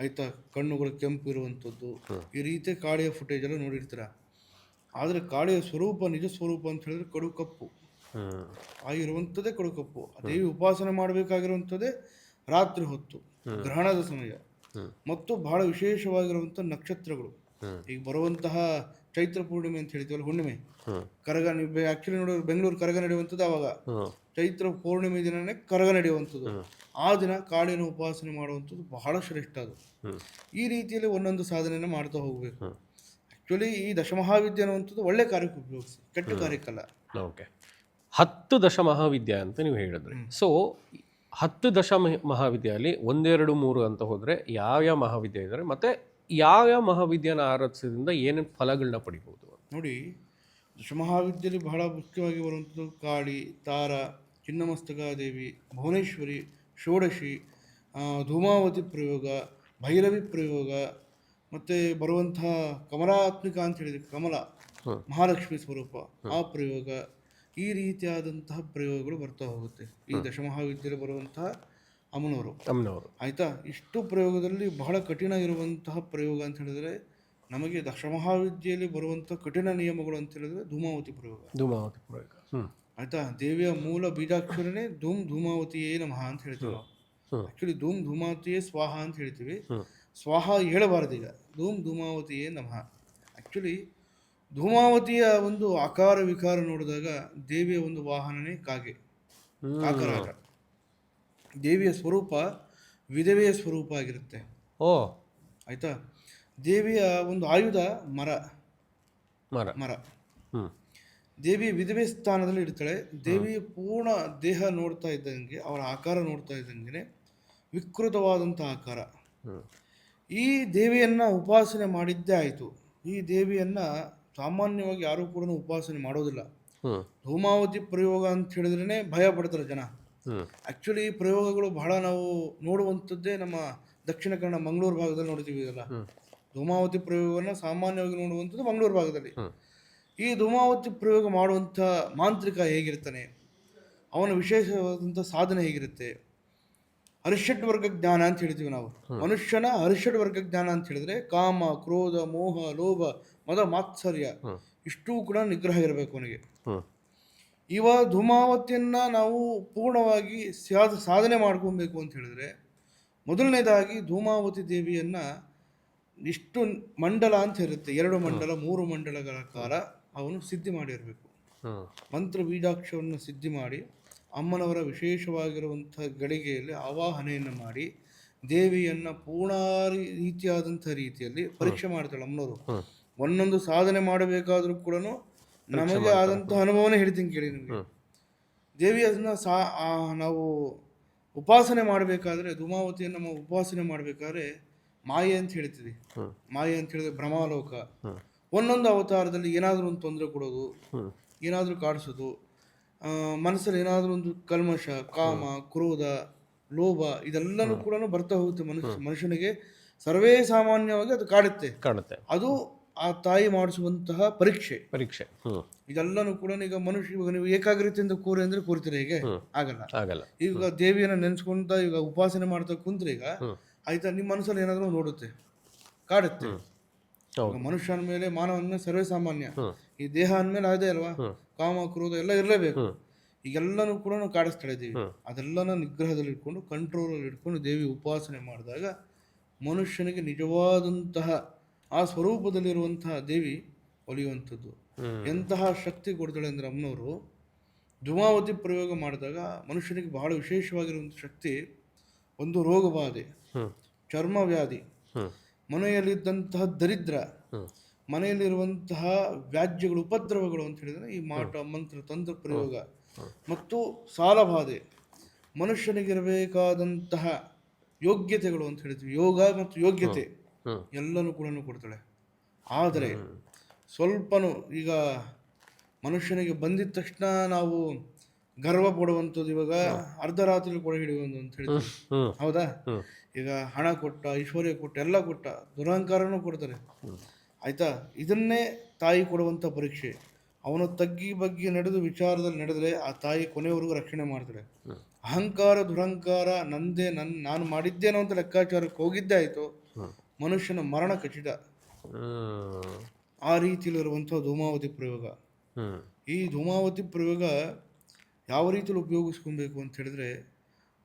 ಆಯ್ತಾ ಕಣ್ಣುಗಳು ಕೆಂಪು ಇರುವಂಥದ್ದು. ಈ ರೀತಿ ಕಾಳಿಯ ಫುಟೇಜ್ ಎಲ್ಲ ನೋಡಿರ್ತೀರ. ಆದರೆ ಕಾಳಿಯ ಸ್ವರೂಪ ನಿಜ ಸ್ವರೂಪ ಅಂತ ಹೇಳಿದ್ರೆ ಕಡು ಕಪ್ಪು ಆಗಿರುವಂಥದ್ದೇ ಕಡು ಕಪ್ಪು ದೇವಿ ಉಪಾಸನೆ ಮಾಡಬೇಕಾಗಿರುವಂಥದ್ದೇ ರಾತ್ರಿ ಹೊತ್ತು ಗ್ರಹಣದ ಸಮಯ. ಮತ್ತು ಬಹಳ ವಿಶೇಷವಾಗಿರುವಂಥ ನಕ್ಷತ್ರಗಳು. ಈಗ ಬರುವಂತಹ ಚೈತ್ರ ಪೂರ್ಣಿಮೆ ಅಂತ ಹೇಳ್ತೀವಲ್ಲ ಹುಣ್ಣಿಮೆ. ಕರಗ ಆಕ್ಚುಲಿ ನೋಡಿದ್ರೆ ಬೆಂಗಳೂರು ಕರಗ ನಡೆಯುವಂಥದ್ದು ಅವಾಗ ಚೈತ್ರ ಪೂರ್ಣಿಮೆ ದಿನನೇ ಕರಗ ನಡೆಯುವಂಥದ್ದು. ಆ ದಿನ ಕಾಳಿನ ಉಪಾಸನೆ ಮಾಡುವಂಥದ್ದು ಬಹಳ ಶ್ರೇಷ್ಠ ಅದು. ಈ ರೀತಿಯಲ್ಲಿ ಒಂದೊಂದು ಸಾಧನೆಯನ್ನು ಮಾಡ್ತಾ ಹೋಗಬೇಕು. ಆ್ಯಕ್ಚುಲಿ ಆಕ್ಚುಲಿ ಈ ದಶಮಹಾವಿದ್ಯೆ ಅನ್ನುವಂಥದ್ದು ಒಳ್ಳೆ ಕಾರ್ಯಕ್ಕೆ ಉಪಯೋಗಿಸಿ. ಕೆಟ್ಟ ಕಾರ್ಯಕ್ಕಲ್ಲ. ಓಕೆ. ಹತ್ತು ದಶಮಹಾವಿದ್ಯೆ ಅಂತ ನೀವು ಹೇಳಿದ್ರಿ. ಸೊ ಹತ್ತು ದಶ ಮಹಾವಿದ್ಯಾಲಯ ಒಂದೆರಡು ಮೂರು ಅಂತ ಹೋದರೆ ಯಾವ್ಯಾವ ಮಹಾವಿದ್ಯೆ ಇದ್ದಾರೆ ಮತ್ತು ಯಾವ್ಯಾವ ಮಹಾವಿದ್ಯೆನ ಆರಾಧಿಸೋದ್ರಿಂದ ಏನೇನು ಫಲಗಳನ್ನ ಪಡಿಬೋದು ನೋಡಿ ದಶಮಹಾವಿದ್ಯೆಯಲ್ಲಿ ಬಹಳ ಮುಖ್ಯವಾಗಿ ಬರುವಂಥದ್ದು ಕಾಳಿ ತಾರ ಚಿನ್ನಮಸ್ತಕಾದೇವಿ ಭುವನೇಶ್ವರಿ ಷೋಡಶಿ ಧೂಮಾವತಿ ಪ್ರಯೋಗ ಭೈರವಿ ಪ್ರಯೋಗ ಮತ್ತು ಬರುವಂತಹ ಕಮಲಾತ್ಮಿಕ ಅಂತ ಹೇಳಿದ್ರೆ ಕಮಲ. ಮಹಾಲಕ್ಷ್ಮಿ ಸ್ವರೂಪ ಆ ಪ್ರಯೋಗ ಈ ರೀತಿಯಾದಂತಹ ಪ್ರಯೋಗಗಳು ಬರ್ತಾ ಹೋಗುತ್ತೆ. ಈ ದಶಮಹಾವಿದ್ಯೆಯಲ್ಲಿ ಬರುವಂತಹ ಅಮ್ಮನವರು. ಅಮ್ಮನವರು. ಆಯ್ತಾ? ಇಷ್ಟು ಪ್ರಯೋಗದಲ್ಲಿ ಬಹಳ ಕಠಿಣ ಇರುವಂತಹ ಪ್ರಯೋಗ ಅಂತ ಹೇಳಿದ್ರೆ ನಮಗೆ ದಶಮಹಾವಿದ್ಯೆಯಲ್ಲಿ ಬರುವಂತಹ ಕಠಿಣ ನಿಯಮಗಳು ಅಂತ ಹೇಳಿದ್ರೆ ಧೂಮಾವತಿ ಪ್ರಯೋಗ. ಧೂಮಾವತಿ ಪ್ರಯೋಗ. ಆಯ್ತಾ? ದೇವಿಯ ಮೂಲ ಬೀಜಾಕ್ಷರನೇ ಧೂಮ್ ಧೂಮಾವತಿಯೇ ನಮಃ ಅಂತ ಹೇಳ್ತೀವಿ ಆಕ್ಚುಲಿ. ಆ್ಯಕ್ಚುಲಿ ಧೂಮ್ ಧೂಮಾವತಿಯೇ ಸ್ವಾಹ ಅಂತ ಹೇಳ್ತೀವಿ. ಸ್ವಾಹ ಹೇಳಬಾರ್ದು ಈಗ. ಧೂಮ್ ಧೂಮಾವತಿಯೇ ನಮಃ. ಆ್ಯಕ್ಚುಲಿ ಧೂಮಾವತಿಯ ಒಂದು ಆಕಾರ ವಿಕಾರ ನೋಡಿದಾಗ ದೇವಿಯ ಒಂದು ವಾಹನನೇ ಕಾಗೆ. ಕಾಕರಾಟ ದೇವಿಯ ಸ್ವರೂಪ ವಿಧವೆಯ ಸ್ವರೂಪ ಆಗಿರುತ್ತೆ. ಓ. ಆಯ್ತಾ? ದೇವಿಯ ಒಂದು ಆಯುಧ ಮರ. ಮರ. ಮರ. ದೇವಿ ವಿಧವೆ ಸ್ಥಾನದಲ್ಲಿ ಇಡ್ತಾಳೆ ದೇವಿ ಪೂರ್ಣ ದೇಹ ನೋಡ್ತಾ ಇದ್ದಂಗೆ ಅವರ ಆಕಾರ ನೋಡ್ತಾ ಇದ್ದಂಗೆ ವಿಕೃತವಾದಂಥ ಆಕಾರ. ಈ ದೇವಿಯನ್ನು ಉಪಾಸನೆ ಮಾಡಿದ್ದೇ ಆಯಿತು. ಈ ದೇವಿಯನ್ನು ಸಾಮಾನ್ಯವಾಗಿ ಯಾರೂ ಕೂಡ ಉಪಾಸನೆ ಮಾಡೋದಿಲ್ಲ. ಧೂಮಾವತಿ ಪ್ರಯೋಗ ಅಂತ ಹೇಳಿದ್ರೇ ಭಯ ಪಡ್ತಾರೆ ಜನ. ಆಕ್ಚುಲಿ ಆ್ಯಕ್ಚುಲಿ ಈ ಪ್ರಯೋಗಗಳು ಬಹಳ ನಾವು ನೋಡುವಂಥದ್ದೇ ನಮ್ಮ ದಕ್ಷಿಣ ಕನ್ನಡ ಮಂಗಳೂರು ಭಾಗದಲ್ಲಿ ನೋಡ್ತೀವಿ ಇದೆಲ್ಲ. ಧೂಮಾವತಿ ಪ್ರಯೋಗವನ್ನು ಸಾಮಾನ್ಯವಾಗಿ ನೋಡುವಂಥದ್ದು ಮಂಗಳೂರು ಭಾಗದಲ್ಲಿ. ಈ ಧೂಮಾವತಿ ಪ್ರಯೋಗ ಮಾಡುವಂಥ ಮಾಂತ್ರಿಕ ಹೇಗಿರ್ತಾನೆ? ಅವನ ವಿಶೇಷವಾದಂಥ ಸಾಧನೆ ಹೇಗಿರುತ್ತೆ? ಹರ್ಷಡ್ ವರ್ಗ ಜ್ಞಾನ ಅಂತ ಹೇಳ್ತೀವಿ ನಾವು. ಮನುಷ್ಯನ ಅರಿಷಡ್ ವರ್ಗ ಜ್ಞಾನ ಅಂತ ಹೇಳಿದ್ರೆ ಕಾಮ ಕ್ರೋಧ ಮೋಹ ಲೋಭ ಮದ ಮಾತ್ಸರ್ಯ. ಇಷ್ಟೂ ಕೂಡ ನಿಗ್ರಹ ಇರಬೇಕು ಅವನಿಗೆ. ಇವ ಧೂಮಾವತಿಯನ್ನ ನಾವು ಪೂರ್ಣವಾಗಿ ಸಾಧ ಸಾಧನೆ ಮಾಡ್ಕೊಬೇಕು ಅಂತ ಹೇಳಿದ್ರೆ ಮೊದಲನೇದಾಗಿ ಧೂಮಾವತಿ ದೇವಿಯನ್ನ ಇಷ್ಟು ಮಂಡಲ ಅಂತ ಇರುತ್ತೆ. ಎರಡು ಮಂಡಲ ಮೂರು ಮಂಡಲಗಳ ಕಾಲ ಅವನು ಸಿದ್ಧಿ ಮಾಡಿರಬೇಕು. ಮಂತ್ರ ಬೀಜಾಕ್ಷವನ್ನು ಸಿದ್ಧಿ ಮಾಡಿ ಅಮ್ಮನವರ ವಿಶೇಷವಾಗಿರುವಂಥ ಗಳಿಗೆಯಲ್ಲಿ ಆವಾಹನೆಯನ್ನು ಮಾಡಿ ದೇವಿಯನ್ನು ಪೂರ್ಣ ರೀತಿಯಾದಂಥ ರೀತಿಯಲ್ಲಿ ಪರೀಕ್ಷೆ ಮಾಡ್ತಾಳೆ ಅಮ್ಮನವರು. ಒಂದೊಂದು ಸಾಧನೆ ಮಾಡಬೇಕಾದ್ರೂ ಕೂಡ ನಮಗೆ ಆದಂಥ ಅನುಭವನೇ ಹೇಳ್ತೀನಿ ಕೇಳಿ ನಿಮಗೆ. ದೇವಿ ಅದನ್ನ ಸಾ ನಾವು ಉಪಾಸನೆ ಮಾಡಬೇಕಾದ್ರೆ ಧುಮಾವತಿಯನ್ನು ನಾವು ಉಪಾಸನೆ ಮಾಡಬೇಕಾದ್ರೆ ಮಾಯೆ ಅಂತ ಹೇಳ್ತೀವಿ. ಮಾಯೆ ಅಂತ ಹೇಳಿದ್ರೆ ಭ್ರಮಾಲೋಕ ಒಂದೊಂದು ಅವತಾರದಲ್ಲಿ ಏನಾದರೂ ಒಂದು ತೊಂದರೆ ಕೊಡೋದು ಏನಾದರೂ ಕಾಡಿಸೋದು ಮನಸ್ಸಲ್ಲಿ ಏನಾದರೂ ಒಂದು ಕಲ್ಮಶ ಕಾಮ ಕ್ರೋಧ ಲೋಭ ಇದೆಲ್ಲನೂ ಕೂಡ ಬರ್ತಾ ಹೋಗುತ್ತೆ ಮನುಷ್ಯ ಮನುಷ್ಯನಿಗೆ. ಸರ್ವೇ ಸಾಮಾನ್ಯವಾಗಿ ಅದು ಕಾಡುತ್ತೆ. ಕಾಣುತ್ತೆ. ಅದು ಆ ತಾಯಿ ಮಾಡಿಸುವಂತಹ ಪರೀಕ್ಷೆ. ಪರೀಕ್ಷೆ. ಇದೆಲ್ಲನೂ ಕೂಡ ಈಗ ಮನುಷ್ಯ ಇವಾಗ ನೀವು ಏಕಾಗ್ರತೆಯಿಂದ ಕೂರಿ ಅಂದ್ರೆ ಕೂರ್ತೀರಿ ಹೇಗೆ. ಆಗಲ್ಲ. ಆಗಲ್ಲ. ಈಗ ದೇವಿಯನ್ನ ನೆನೆಸ್ಕೊಂತ ಈಗ ಉಪಾಸನೆ ಮಾಡ್ತಾ ಕುಂತ್ರೆ ಈಗ. ಆಯ್ತಾ ನಿಮ್ಮ ಮನಸ್ಸಲ್ಲಿ ಏನಾದರೂ ನೋಡುತ್ತೆ ಕಾಡುತ್ತೆ. ಮನುಷ್ಯನ ಮೇಲೆ ಮಾನವನ ಮೇಲೆ ಸರ್ವೇ ಸಾಮಾನ್ಯ ಈ ದೇಹ ಅಂದಮೇಲೆ ಅದೇ ಅಲ್ವಾ. ಕಾಮ ಕ್ರೋಧ ಎಲ್ಲ ಇರಲೇಬೇಕು. ಈಗೆಲ್ಲನೂ ಕೂಡ ನಾವು ಕಾಡಿಸ್ತಾ ಇದ್ದೀವಿ. ಅದೆಲ್ಲನ ನಿಗ್ರಹದಲ್ಲಿ ಇಟ್ಕೊಂಡು ಕಂಟ್ರೋಲಲ್ಲಿ ಇಟ್ಕೊಂಡು ದೇವಿ ಉಪಾಸನೆ ಮಾಡಿದಾಗ ಮನುಷ್ಯನಿಗೆ ನಿಜವಾದಂತಹ ಆ ಸ್ವರೂಪದಲ್ಲಿರುವಂತಹ ದೇವಿ ಒಲಿಯುವಂಥದ್ದು. ಎಂತಹ ಶಕ್ತಿ ಕೊಡ್ತಾಳೆ ಅಂದ್ರೆ ಅಮ್ಮನವರು ಧುಮಾವತಿ ಪ್ರಯೋಗ ಮಾಡಿದಾಗ ಮನುಷ್ಯನಿಗೆ ಬಹಳ ವಿಶೇಷವಾಗಿರುವಂಥ ಶಕ್ತಿ ಒಂದು ರೋಗಬಾಧೆ ಚರ್ಮ ವ್ಯಾಧಿ. ಮನೆಯಲ್ಲಿದ್ದಂತಹ ದರಿದ್ರ. ಮನೆಯಲ್ಲಿರುವಂತಹ ವ್ಯಾಜ್ಯಗಳು ಉಪದ್ರವಗಳು ಅಂತ ಹೇಳಿದ್ರೆ ಈ ಮಾಟ ಮಂತ್ರ ತಂತ್ರ ಪ್ರಯೋಗ. ಮತ್ತು ಸಾಲಬಾಧೆ. ಮನುಷ್ಯನಿಗಿರಬೇಕಾದಂತಹ ಯೋಗ್ಯತೆಗಳು ಅಂತ ಹೇಳ್ತೀವಿ ಯೋಗ ಮತ್ತು ಯೋಗ್ಯತೆ. ಎಲ್ಲನೂ ಕೂಡ ಕೊಡ್ತಾಳೆ ಆದರೆ ಸ್ವಲ್ಪನೂ ಈಗ ಮನುಷ್ಯನಿಗೆ ಬಂದಿದ ತಕ್ಷಣ ನಾವು ಗರ್ವ ಪಡುವಂಥದ್ದು ಇವಾಗ ಅರ್ಧರಾತ್ರಿ ಕೂಡ ಹಿಡಿಯುವಂತ ಅಂತ ಹೇಳ್ತೀವಿ ಹೌದಾ. ಈಗ ಹಣ ಕೊಟ್ಟ ಐಶ್ವರ್ಯ ಕೊಟ್ಟ ಎಲ್ಲ ಕೊಟ್ಟ ದುರಹಂಕಾರನೂ ಕೊಡ್ತಾರೆ. ಆಯಿತಾ? ಇದನ್ನೇ ತಾಯಿ ಕೊಡುವಂಥ ಪರೀಕ್ಷೆ. ಅವನು ತಗ್ಗಿ ಬಗ್ಗಿ ನಡೆದು ವಿಚಾರದಲ್ಲಿ ನಡೆದರೆ ಆ ತಾಯಿ ಕೊನೆಯವರೆಗೂ ರಕ್ಷಣೆ ಮಾಡ್ತಾಳೆ. ಅಹಂಕಾರ ದುರಹಂಕಾರ ನಂದೇ ನನ್ನ ನಾನು ಮಾಡಿದ್ದೇನೋ ಅಂತ ಲೆಕ್ಕಾಚಾರಕ್ಕೆ ಹೋಗಿದ್ದೇ ಆಯಿತು. ಮನುಷ್ಯನ ಮರಣ ಖಚಿತ. ಆ ರೀತಿಯಲ್ಲಿರುವಂಥ ಧೂಮಾವತಿ ಪ್ರಯೋಗ. ಈ ಧೂಮಾವತಿ ಪ್ರಯೋಗ ಯಾವ ರೀತಿಯಲ್ಲಿ ಉಪಯೋಗಿಸ್ಕೊಬೇಕು ಅಂತ ಹೇಳಿದ್ರೆ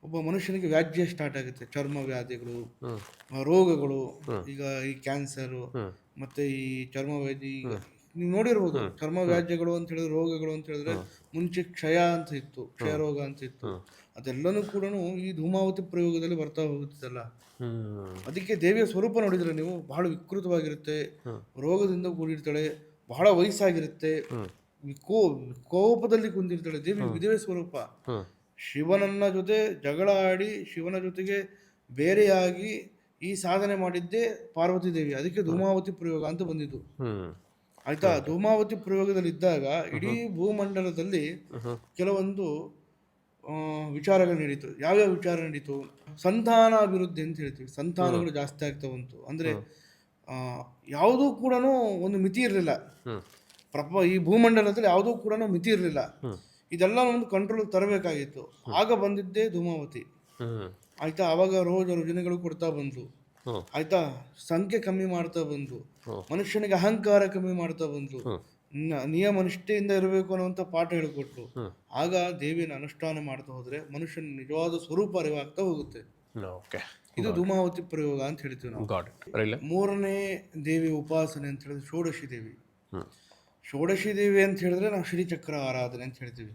ಒಬ್ಬ ಮನುಷ್ಯನಿಗೆ ವ್ಯಾಜ್ಯ ಸ್ಟಾರ್ಟ್ ಆಗುತ್ತೆ. ಚರ್ಮ ವ್ಯಾಧಿಗಳು ರೋಗಗಳು ಈಗ ಈ ಕ್ಯಾನ್ಸರು ಮತ್ತೆ ಈ ಚರ್ಮ ವ್ಯಾಧಿ ನೀವು ನೋಡಿರ್ಬೋದು ಚರ್ಮ ವ್ಯಾಜ್ಯಗಳು ಅಂತ ಹೇಳಿದ್ರೆ ರೋಗಗಳು ಅಂತ ಹೇಳಿದ್ರೆ ಮುಂಚೆ ಕ್ಷಯ ಅಂತ ಇತ್ತು ಕ್ಷಯ ರೋಗ ಅಂತ ಇತ್ತು. ಅದೆಲ್ಲನೂ ಕೂಡ ಈ ಧೂಮಾವತಿ ಪ್ರಯೋಗದಲ್ಲಿ ಬರ್ತಾ ಹೋಗುತ್ತಲ್ಲ ಅದಕ್ಕೆ ದೇವಿಯ ಸ್ವರೂಪ ನೋಡಿದ್ರೆ ನೀವು ಬಹಳ ವಿಕೃತವಾಗಿರುತ್ತೆ ರೋಗದಿಂದ ಕೂಡಿರ್ತಾಳೆ ಬಹಳ ವಯಸ್ಸಾಗಿರುತ್ತೆ ವಿಕೋ ಕೋಪದಲ್ಲಿ ಕುಂದಿರ್ತಾಳೆ ದೇವಿ ವಿಧವೆ ಸ್ವರೂಪ. ಶಿವನನ್ನ ಜೊತೆ ಜಗಳ ಆಡಿ ಶಿವನ ಜೊತೆಗೆ ಬೇರೆಯಾಗಿ ಈ ಸಾಧನೆ ಮಾಡಿದ್ದೇ ಪಾರ್ವತಿ ದೇವಿ. ಅದಕ್ಕೆ ಧೂಮಾವತಿ ಪ್ರಯೋಗ ಅಂತ ಬಂದಿದ್ದು. ಆಯ್ತಾ? ಧೂಮಾವತಿ ಪ್ರಯೋಗದಲ್ಲಿ ಇದ್ದಾಗ ಇಡೀ ಭೂಮಂಡಲದಲ್ಲಿ ಕೆಲವೊಂದು ಆ, ವಿಚಾರಗಳು ನಡೀತು. ಯಾವ್ಯಾವ ವಿಚಾರ ನಡೀತು? ಸಂತಾನ ಅಭಿವೃದ್ಧಿ ಅಂತ ಹೇಳ್ತೀವಿ. ಸಂತಾನಗಳು ಜಾಸ್ತಿ ಆಗ್ತಾ ಬಂತು. ಅಂದ್ರೆ ಆ, ಯಾವುದೂ ಕೂಡ ಒಂದು ಮಿತಿ ಇರಲಿಲ್ಲ. ಪ್ರಪ ಈ ಭೂಮಂಡಲದಲ್ಲಿ ಯಾವುದೂ ಕೂಡ ಮಿತಿ ಇರಲಿಲ್ಲ. ಇದೆಲ್ಲ ಒಂದು ಕಂಟ್ರೋಲ್ ತರಬೇಕಾಗಿತ್ತು. ಆಗ ಬಂದಿದ್ದೇ ಧೂಮಾವತಿ. ಆಯ್ತಾ? ಅವಾಗ ರೋಜ ರುಜಿನಗಳು ಕೊಡ್ತಾ ಹ್ಮ್. ಆಯ್ತಾ? ಸಂಖ್ಯೆ ಕಮ್ಮಿ ಮಾಡ್ತಾ ಬಂದು ಮನುಷ್ಯನಿಗೆ ಅಹಂಕಾರ ಕಮ್ಮಿ ಮಾಡ್ತಾ ಬಂದು ನಿಯಮ ನಿಷ್ಠೆಯಿಂದ ಇರಬೇಕು ಅನ್ನುವಂಥ ಪಾಠ ಹೇಳಿಕೊಟ್ರು. ಆಗ ದೇವಿನ ಅನುಷ್ಠಾನ ಮಾಡ್ತಾ ಹೋದ್ರೆ ಮನುಷ್ಯನ ನಿಜವಾದ ಸ್ವರೂಪ ಅರಿವಾಗ್ತಾ ಹೋಗುತ್ತೆ. ಇದು ಧೂಮಾವತಿ ಪ್ರಯೋಗ ಅಂತ ಹೇಳ್ತೀವಿ ನಾವು. ಮೂರನೇ ದೇವಿ ಉಪಾಸನೆ ಅಂತ ಹೇಳಿದ್ರೆ ಷೋಡಶಿ ದೇವಿ. ಷೋಡಶಿ ದೇವಿ ಅಂತ ಹೇಳಿದ್ರೆ ನಾವು ಶ್ರೀಚಕ್ರ ಆರಾಧನೆ ಅಂತ ಹೇಳ್ತೀವಿ.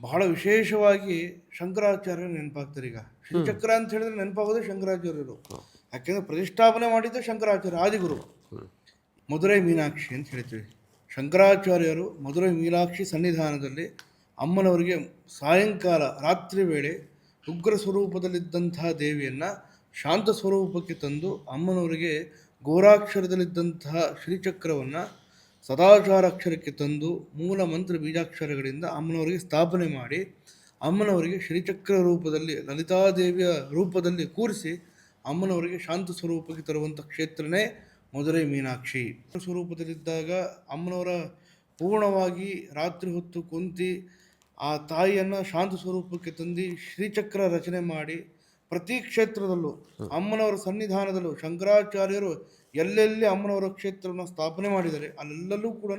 ಬಹಳ ವಿಶೇಷವಾಗಿ ಶಂಕರಾಚಾರ್ಯ ನೆನಪಾಗ್ತಾರೆ ಈಗ. ಶ್ರೀಚಕ್ರ ಅಂತ ಹೇಳಿದ್ರೆ ನೆನಪಾಗೋದು ಶಂಕರಾಚಾರ್ಯರು. ಯಾಕೆಂದ್ರೆ ಪ್ರತಿಷ್ಠಾಪನೆ ಮಾಡಿದ್ದು ಶಂಕರಾಚಾರ್ಯ ಆದಿಗುರು. ಮಧುರೈ ಮೀನಾಕ್ಷಿ ಅಂತ ಹೇಳ್ತೀವಿ. ಶಂಕರಾಚಾರ್ಯರು ಮಧುರೈ ಮೀನಾಕ್ಷಿ ಸನ್ನಿಧಾನದಲ್ಲಿ ಅಮ್ಮನವರಿಗೆ ಸಾಯಂಕಾಲ ರಾತ್ರಿ ವೇಳೆ ಉಗ್ರ ಸ್ವರೂಪದಲ್ಲಿದ್ದಂತಹ ದೇವಿಯನ್ನು ಶಾಂತ ಸ್ವರೂಪಕ್ಕೆ ತಂದು ಅಮ್ಮನವರಿಗೆ ಗೋರಾಕ್ಷರದಲ್ಲಿದ್ದಂತಹ ಶ್ರೀಚಕ್ರವನ್ನು ಸದಾಚಾರಾಕ್ಷರಕ್ಕೆ ತಂದು ಮೂಲ ಮಂತ್ರ ಬೀಜಾಕ್ಷರಗಳಿಂದ ಅಮ್ಮನವರಿಗೆ ಸ್ಥಾಪನೆ ಮಾಡಿ ಅಮ್ಮನವರಿಗೆ ಶ್ರೀಚಕ್ರ ರೂಪದಲ್ಲಿ ಲಲಿತಾದೇವಿಯ ರೂಪದಲ್ಲಿ ಕೂರಿಸಿ ಅಮ್ಮನವರಿಗೆ ಶಾಂತ ಸ್ವರೂಪಕ್ಕೆ ತರುವಂಥ ಕ್ಷೇತ್ರನೇ ಮಧುರೈ ಮೀನಾಕ್ಷಿ. ಸ್ವರೂಪದಲ್ಲಿದ್ದಾಗ ಅಮ್ಮನವರ ಪೂರ್ಣವಾಗಿ ರಾತ್ರಿ ಹೊತ್ತು ಕುಂತಿ ಆ ತಾಯಿಯನ್ನು ಶಾಂತ ಸ್ವರೂಪಕ್ಕೆ ತಂದು ಶ್ರೀಚಕ್ರ ರಚನೆ ಮಾಡಿ ಪ್ರತಿ ಕ್ಷೇತ್ರದಲ್ಲೂ ಅಮ್ಮನವರ ಸನ್ನಿಧಾನದಲ್ಲೂ ಶಂಕರಾಚಾರ್ಯರು ಎಲ್ಲೆಲ್ಲಿ ಅಮ್ಮನವರ ಕ್ಷೇತ್ರವನ್ನು ಸ್ಥಾಪನೆ ಮಾಡಿದರೆ ಅಲ್ಲೆಲ್ಲೂ ಕೂಡ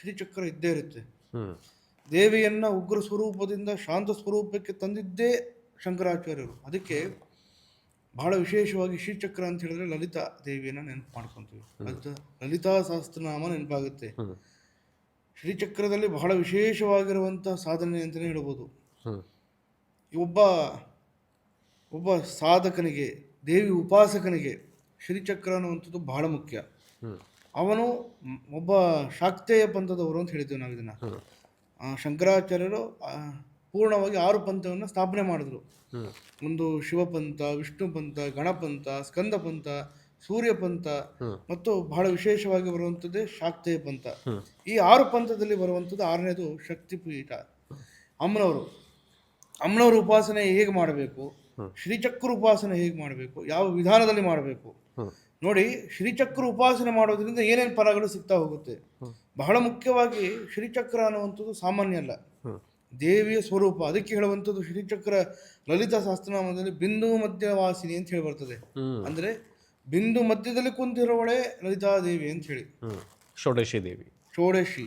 ಶ್ರೀಚಕ್ರ ಇದ್ದೇ ಇರುತ್ತೆ. ದೇವಿಯನ್ನ ಉಗ್ರ ಸ್ವರೂಪದಿಂದ ಶಾಂತ ಸ್ವರೂಪಕ್ಕೆ ತಂದಿದ್ದೇ ಶಂಕರಾಚಾರ್ಯರು. ಅದಕ್ಕೆ ಬಹಳ ವಿಶೇಷವಾಗಿ ಶ್ರೀಚಕ್ರ ಅಂತ ಹೇಳಿದ್ರೆ ಲಲಿತಾ ದೇವಿಯನ್ನ ನೆನಪು ಮಾಡ್ಕೊಂತೀವಿ. ಲಲಿತಾ ಲಲಿತಾ ಸಹಸ್ರನಾಮ ನೆನಪಾಗುತ್ತೆ. ಶ್ರೀಚಕ್ರದಲ್ಲಿ ಬಹಳ ವಿಶೇಷವಾಗಿರುವಂತಹ ಸಾಧನೆ ಅಂತಲೇ ಹೇಳ್ಬೋದು. ಒಬ್ಬ ಒಬ್ಬ ಸಾಧಕನಿಗೆ ದೇವಿ ಉಪಾಸಕನಿಗೆ ಶ್ರೀಚಕ್ರ ಅನ್ನುವಂಥದ್ದು ಬಹಳ ಮುಖ್ಯ. ಅವನು ಒಬ್ಬ ಶಾಕ್ತೇಯ ಪಂಥದವರು ಅಂತ ಹೇಳಿದ್ದೇವೆ ನಾವು ಇದನ್ನು. ಶಂಕರಾಚಾರ್ಯರು ಪೂರ್ಣವಾಗಿ ಆರು ಪಂಥವನ್ನು ಸ್ಥಾಪನೆ ಮಾಡಿದ್ರು. ಒಂದು ಶಿವಪಂಥ ವಿಷ್ಣು ಪಂಥ ಗಣಪಂಥ ಸ್ಕಂದ ಪಂಥ ಸೂರ್ಯ ಪಂಥ ಮತ್ತು ಬಹಳ ವಿಶೇಷವಾಗಿ ಬರುವಂಥದ್ದೇ ಶಾಕ್ತೇಯ ಪಂಥ. ಈ ಆರು ಪಂಥದಲ್ಲಿ ಬರುವಂಥದ್ದು ಆರನೇದು ಶಕ್ತಿಪೀಠ. ಅಮ್ಮನವರು ಅಮ್ಮನವರ ಉಪಾಸನೆ ಹೇಗೆ ಮಾಡಬೇಕು? ಶ್ರೀಚಕ್ರ ಉಪಾಸನೆ ಹೇಗೆ ಮಾಡಬೇಕು? ಯಾವ ವಿಧಾನದಲ್ಲಿ ಮಾಡಬೇಕು. ನೋಡಿ ಶ್ರೀಚಕ್ರ ಉಪಾಸನೆ ಮಾಡೋದ್ರಿಂದ ಏನೇನು ಫಲಗಳು ಸಿಗ್ತಾ ಹೋಗುತ್ತೆ? ಬಹಳ ಮುಖ್ಯವಾಗಿ ಶ್ರೀಚಕ್ರ ಅನ್ನುವಂಥದ್ದು ಸಾಮಾನ್ಯ ಅಲ್ಲ. ದೇವಿಯ ಸ್ವರೂಪ. ಅದಕ್ಕೆ ಹೇಳುವಂಥದ್ದು ಶ್ರೀಚಕ್ರ ಲಲಿತಾ ಶಾಸ್ತ್ರನಾಮದಲ್ಲಿ ಬಿಂದು ಮಧ್ಯವಾಸಿನಿ ಅಂತ ಹೇಳಿ ಬರ್ತದೆ. ಅಂದ್ರೆ ಬಿಂದು ಮಧ್ಯದಲ್ಲಿ ಕುಂತಿರೋಳೆ ಲಲಿತಾ ದೇವಿ ಅಂತ ಹೇಳಿ. ಷೋಡಶಿ ದೇವಿ. ಷೋಡಶಿ.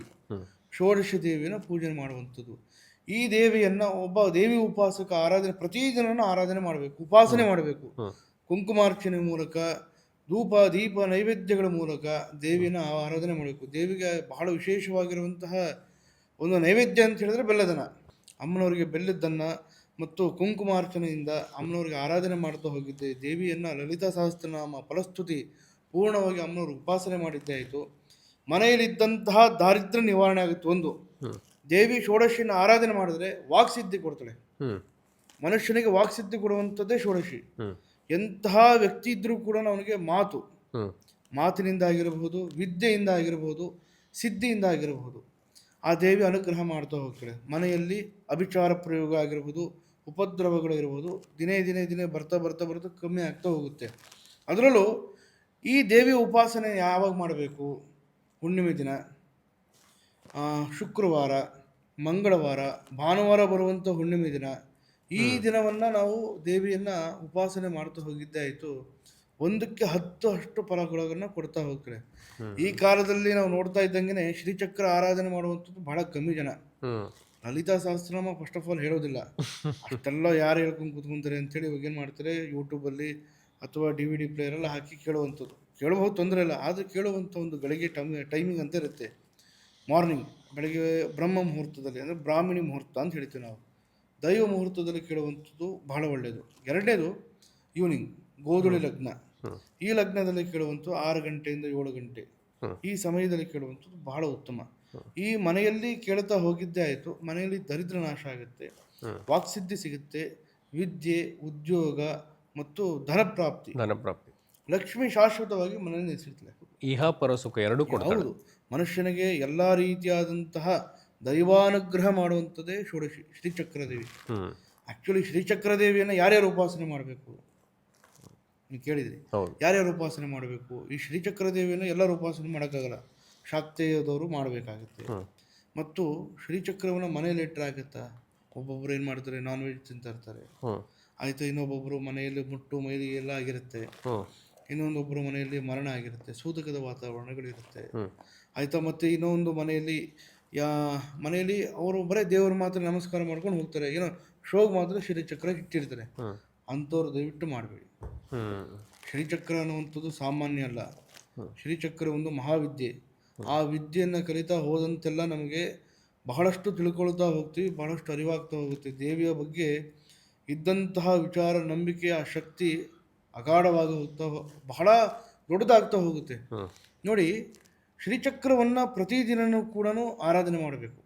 ಷೋಡಶಿ ದೇವಿಯನ್ನು ಪೂಜೆ ಮಾಡುವಂಥದ್ದು. ಈ ದೇವಿಯನ್ನ ಒಬ್ಬ ದೇವಿ ಉಪಾಸಕ ಆರಾಧನೆ ಪ್ರತಿದಿನ ಆರಾಧನೆ ಮಾಡಬೇಕು ಉಪಾಸನೆ ಮಾಡಬೇಕು. ಕುಂಕುಮಾರ್ಚನೆ ಮೂಲಕ ಧೂಪ ದೀಪ ನೈವೇದ್ಯಗಳ ಮೂಲಕ ದೇವಿನ ಆರಾಧನೆ ಮಾಡಬೇಕು. ದೇವಿಗೆ ಬಹಳ ವಿಶೇಷವಾಗಿರುವಂತಹ ಒಂದು ನೈವೇದ್ಯ ಅಂತ ಹೇಳಿದ್ರೆ ಬೆಲ್ಲದನ. ಅಮ್ಮನವರಿಗೆ ಬೆಲ್ಲದನ್ನ ಮತ್ತು ಕುಂಕುಮಾರ್ಚನೆಯಿಂದ ಅಮ್ಮನವರಿಗೆ ಆರಾಧನೆ ಮಾಡ್ತಾ ಹೋಗಿದ್ದೆ. ದೇವಿಯನ್ನು ಲಲಿತಾ ಸಹಸ್ರನಾಮ ಫಲಸ್ತುತಿ ಪೂರ್ಣವಾಗಿ ಅಮ್ಮನವರು ಉಪಾಸನೆ ಮಾಡಿದ್ದೇ ಆಯಿತು. ಮನೆಯಲ್ಲಿದ್ದಂತಹ ದಾರಿದ್ರ್ಯ ನಿವಾರಣೆ ಆಗುತ್ತೆ ಒಂದು. ದೇವಿ ಷೋಡಶಿನ ಆರಾಧನೆ ಮಾಡಿದ್ರೆ ವಾಕ್ಸಿದ್ಧಿ ಕೊಡ್ತಾಳೆ. ಮನುಷ್ಯನಿಗೆ ವಾಕ್ಸಿದ್ಧಿ ಕೊಡುವಂಥದ್ದೇ ಷೋಡಶಿ. ಎಂತಹ ವ್ಯಕ್ತಿ ಇದ್ರೂ ಕೂಡ ಅವನಿಗೆ ಮಾತು ಮಾತಿನಿಂದ ಆಗಿರಬಹುದು ವಿದ್ಯೆಯಿಂದ ಆಗಿರಬಹುದು ಸಿದ್ಧಿಯಿಂದ ಆಗಿರಬಹುದು ಆ ದೇವಿ ಅನುಗ್ರಹ ಮಾಡ್ತಾ ಹೋಗ್ತಾಳೆ. ಮನೆಯಲ್ಲಿ ಅಭಿಚಾರ ಪ್ರಯೋಗ ಆಗಿರಬಹುದು ಉಪದ್ರವಗಳು ಇರ್ಬೋದು ದಿನೇ ದಿನೇ ದಿನೇ ಬರ್ತಾ ಬರ್ತಾ ಬರ್ತಾ ಕಮ್ಮಿ ಆಗ್ತಾ ಹೋಗುತ್ತೆ. ಅದರಲ್ಲೂ ಈ ದೇವಿಯ ಉಪಾಸನೆ ಯಾವಾಗ ಮಾಡಬೇಕು? ಹುಣ್ಣಿಮೆ ದಿನ ಶುಕ್ರವಾರ ಮಂಗಳವಾರ ಭಾನುವಾರ ಬರುವಂಥ ಹುಣ್ಣಿಮೆ ದಿನ ಈ ದಿನವನ್ನ ನಾವು ದೇವಿಯನ್ನ ಉಪಾಸನೆ ಮಾಡ್ತಾ ಹೋಗಿದ್ದೆ ಆಯ್ತು. ಒಂದಕ್ಕೆ ಹತ್ತು ಅಷ್ಟು ಫಲಗಳನ್ನು ಕೊಡ್ತಾ ಹೋಗ್ತಾರೆ. ಈ ಕಾಲದಲ್ಲಿ ನಾವು ನೋಡ್ತಾ ಇದ್ದಂಗೆ ಶ್ರೀಚಕ್ರ ಆರಾಧನೆ ಮಾಡುವಂಥದ್ದು ಬಹಳ ಕಮ್ಮಿ ಜನ. Lalitha Sahasranama first of all ಹೇಳೋದಿಲ್ಲ. ಅಷ್ಟೆಲ್ಲ ಯಾರು ಹೇಳ್ಕೊಂಡು ಅಂತ ಅಂತೇಳಿ ಇವಾಗ ಏನು ಮಾಡ್ತಾರೆ? ಯೂಟ್ಯೂಬಲ್ಲಿ ಅಥವಾ ಡಿ ವಿ ಡಿ ಪ್ಲೇಯರೆಲ್ಲ ಹಾಕಿ ಕೇಳುವಂಥದ್ದು. ಕೇಳಬಹುದು ತೊಂದರೆ ಇಲ್ಲ ಆದರೆ ಕೇಳುವಂಥ ಒಂದು ಗಳಿಗೆ ಟೈಮ್ ಟೈಮಿಂಗ್ ಅಂತ ಇರುತ್ತೆ. ಮಾರ್ನಿಂಗ್ ಬೆಳಗ್ಗೆ ಬ್ರಹ್ಮ ಮುಹೂರ್ತದಲ್ಲಿ ಅಂದರೆ ಬ್ರಾಹ್ಮಿಣಿ ಮುಹೂರ್ತ ಅಂತ ಹೇಳ್ತೀವಿ ನಾವು. ದೈವ ಮುಹೂರ್ತದಲ್ಲಿ ಕೇಳುವಂಥದ್ದು ಬಹಳ ಒಳ್ಳೆಯದು. ಎರಡನೇದು ಈವ್ನಿಂಗ್ ಗೋಧುಳಿ ಲಗ್ನ. ಈ ಲಗ್ನದಲ್ಲಿ ಕೇಳುವಂಥದ್ದು ಆರು ಗಂಟೆಯಿಂದ ಏಳು ಗಂಟೆ. ಈ ಸಮಯದಲ್ಲಿ ಕೇಳುವಂಥದ್ದು ಬಹಳ ಉತ್ತಮ. ಈ ಮನೆಯಲ್ಲಿ ಕೇಳ್ತಾ ಹೋಗಿದ್ದೇ ಆಯಿತು. ಮನೆಯಲ್ಲಿ ದರಿದ್ರ ನಾಶ ಆಗುತ್ತೆ. ವಾಕ್ಸಿದ್ಧಿ ಸಿಗುತ್ತೆ. ವಿದ್ಯೆ ಉದ್ಯೋಗ ಮತ್ತು ಧನ ಪ್ರಾಪ್ತಿ ಧನ ಪ್ರಾಪ್ತಿ ಲಕ್ಷ್ಮಿ ಶಾಶ್ವತವಾಗಿ ಮನೆಯಲ್ಲಿ ನೆಲೆಸಿರ್ತಾಳೆ ಇಹ ಪರಸುಖ ಎರಡು ಹೌದು. ಮನುಷ್ಯನಿಗೆ ಎಲ್ಲ ರೀತಿಯಾದಂತಹ ದೈವಾನುಗ್ರಹ ಮಾಡುವಂಥದ್ದೇ ಷೋಡಶಿ ಶ್ರೀಚಕ್ರದೇವಿ. ಆ್ಯಕ್ಚುಲಿ ಶ್ರೀಚಕ್ರದೇವಿಯನ್ನು ಯಾರ್ಯಾರು ಉಪಾಸನೆ ಮಾಡಬೇಕು? ನೀವು ಕೇಳಿದ್ರಿ. ಯಾರ್ಯಾರು ಉಪಾಸನೆ ಮಾಡಬೇಕು? ಈ ಶ್ರೀಚಕ್ರದೇವಿಯನ್ನು ಎಲ್ಲರೂ ಉಪಾಸನೆ ಮಾಡೋಕ್ಕಾಗಲ್ಲ. ಶಾಕ್ತೇಯದವರು ಮಾಡಬೇಕಾಗುತ್ತೆ. ಮತ್ತು ಶ್ರೀಚಕ್ರವನ್ನು ಮನೆಯಲ್ಲಿ ಇಟ್ಟರೆ ಆಗುತ್ತಾ? ಒಬ್ಬೊಬ್ಬರು ಏನು ಮಾಡ್ತಾರೆ? ನಾನ್ ವೆಜ್ ತಿಂತಾ ಇರ್ತಾರೆ. ಆಯಿತು ಇನ್ನೊಬ್ಬೊಬ್ಬರು ಮನೆಯಲ್ಲಿ ಮುಟ್ಟು ಮೈಲಿ ಎಲ್ಲ ಆಗಿರುತ್ತೆ. ಇನ್ನೊಂದೊಬ್ಬರು ಮನೆಯಲ್ಲಿ ಮರಣ ಆಗಿರುತ್ತೆ. ಸೂತಕದ ವಾತಾವರಣಗಳಿರುತ್ತೆ. ಆಯಿತಾ ಮತ್ತು ಇನ್ನೊಂದು ಮನೆಯಲ್ಲಿ ಯಾ ಮನೆಯಲ್ಲಿ ಅವರು ಬರೀ ದೇವರು ಮಾತ್ರ ನಮಸ್ಕಾರ ಮಾಡ್ಕೊಂಡು ಹೋಗ್ತಾರೆ. ಏನೋ ಶೋಗ್ ಮಾತ್ರ ಶ್ರೀಚಕ್ರ ಇಟ್ಟಿರ್ತಾರೆ. ಅಂಥವ್ರು ದಯವಿಟ್ಟು ಮಾಡಬೇಡಿ. ಶನಿಚಕ್ರ ಶ್ರೀಚಕ್ರ ಅನ್ನುವಂಥದ್ದು ಸಾಮಾನ್ಯ ಅಲ್ಲ. ಶನಿಚಕ್ರ ಶ್ರೀಚಕ್ರ ಒಂದು ಮಹಾವಿದ್ಯೆ. ಆ ವಿದ್ಯೆಯನ್ನು ಕಲಿತಾ ಹೋದಂತೆಲ್ಲ ನಮಗೆ ಬಹಳಷ್ಟು ತಿಳ್ಕೊಳ್ತಾ ಹೋಗ್ತೀವಿ ಬಹಳಷ್ಟು ಅರಿವಾಗ್ತಾ ಹೋಗುತ್ತೆ. ದೇವಿಯ ಬಗ್ಗೆ ಇದ್ದಂತಹ ವಿಚಾರ ನಂಬಿಕೆ ಆ ಶಕ್ತಿ ಅಗಾಢವಾಗಿ ಹೋಗ್ತಾ ಬಹಳ ದೊಡ್ಡದಾಗ್ತಾ ಹೋಗುತ್ತೆ. ನೋಡಿ ಶ್ರೀಚಕ್ರವನ್ನು ಪ್ರತಿದಿನನೂ ಕೂಡ ಆರಾಧನೆ ಮಾಡಬೇಕು.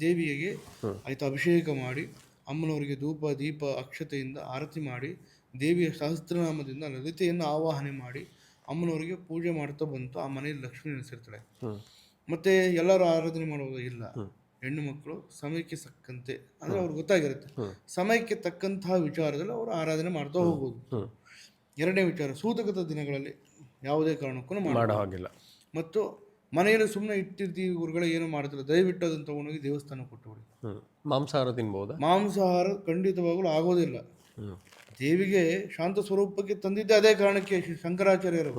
ದೇವಿಯಗೆ ದೇವಿಗೆ. ಆಯಿತು ಅಭಿಷೇಕ ಮಾಡಿ ಅಮ್ಮನವರಿಗೆ ಧೂಪ ದೀಪ ಅಕ್ಷತೆಯಿಂದ ಆರತಿ ಮಾಡಿ ದೇವಿಯ ಸಹಸ್ರನಾಮದಿಂದ ಲಲಿತೆಯನ್ನು ಆವಾಹನೆ ಮಾಡಿ ಅಮ್ಮನವರಿಗೆ ಪೂಜೆ ಮಾಡ್ತಾ ಬಂತು. ಆ ಮನೆಯಲ್ಲಿ ಲಕ್ಷ್ಮಿ ನೆಲೆಸಿರ್ತಾಳೆ. ಹ್ಮ್. ಮತ್ತೆ ಎಲ್ಲರೂ ಆರಾಧನೆ ಮಾಡೋದು ಇಲ್ಲ. ಹೆಣ್ಣು ಮಕ್ಕಳು ಸಮಯಕ್ಕೆ ಸಕ್ಕಂತೆ ಅಂದ್ರೆ ಅವ್ರಿಗೆ ಗೊತ್ತಾಗಿರುತ್ತೆ. ಸಮಯಕ್ಕೆ ತಕ್ಕಂತಹ ವಿಚಾರದಲ್ಲಿ ಅವರು ಆರಾಧನೆ ಮಾಡ್ತಾ ಹೋಗ್ಬೋದು. ಎರಡನೇ ವಿಚಾರ ಸೂತಕದ ದಿನಗಳಲ್ಲಿ ಯಾವುದೇ ಕಾರಣಕ್ಕೂ ಮಾಡೋ ಹಾಗಿಲ್ಲ. ಮತ್ತು ಮನೆಯಲ್ಲಿ ಸುಮ್ಮನೆ ಇಟ್ಟಿರ್ತೀವಿ ಗುರುಗಳೇ ಏನು ಮಾಡ್ತಿಲ್ಲ. ದಯವಿಟ್ಟು ಅದನ್ನು ತಗೊಂಡೋಗಿ ದೇವಸ್ಥಾನ ಕೊಟ್ಟುಬಿಡಿ ಮಾಂಸಾಹಾರ ತಿನ್ಬೋದಾ? ಮಾಂಸಾಹಾರ ಖಂಡಿತವಾಗಲೂ ಆಗೋದಿಲ್ಲ. ದೇವಿಗೆ ಶಾಂತ ಸ್ವರೂಪಕ್ಕೆ ತಂದಿದ್ದೆ ಅದೇ ಕಾರಣಕ್ಕೆ ಶ್ರೀ ಶಂಕರಾಚಾರ್ಯರು.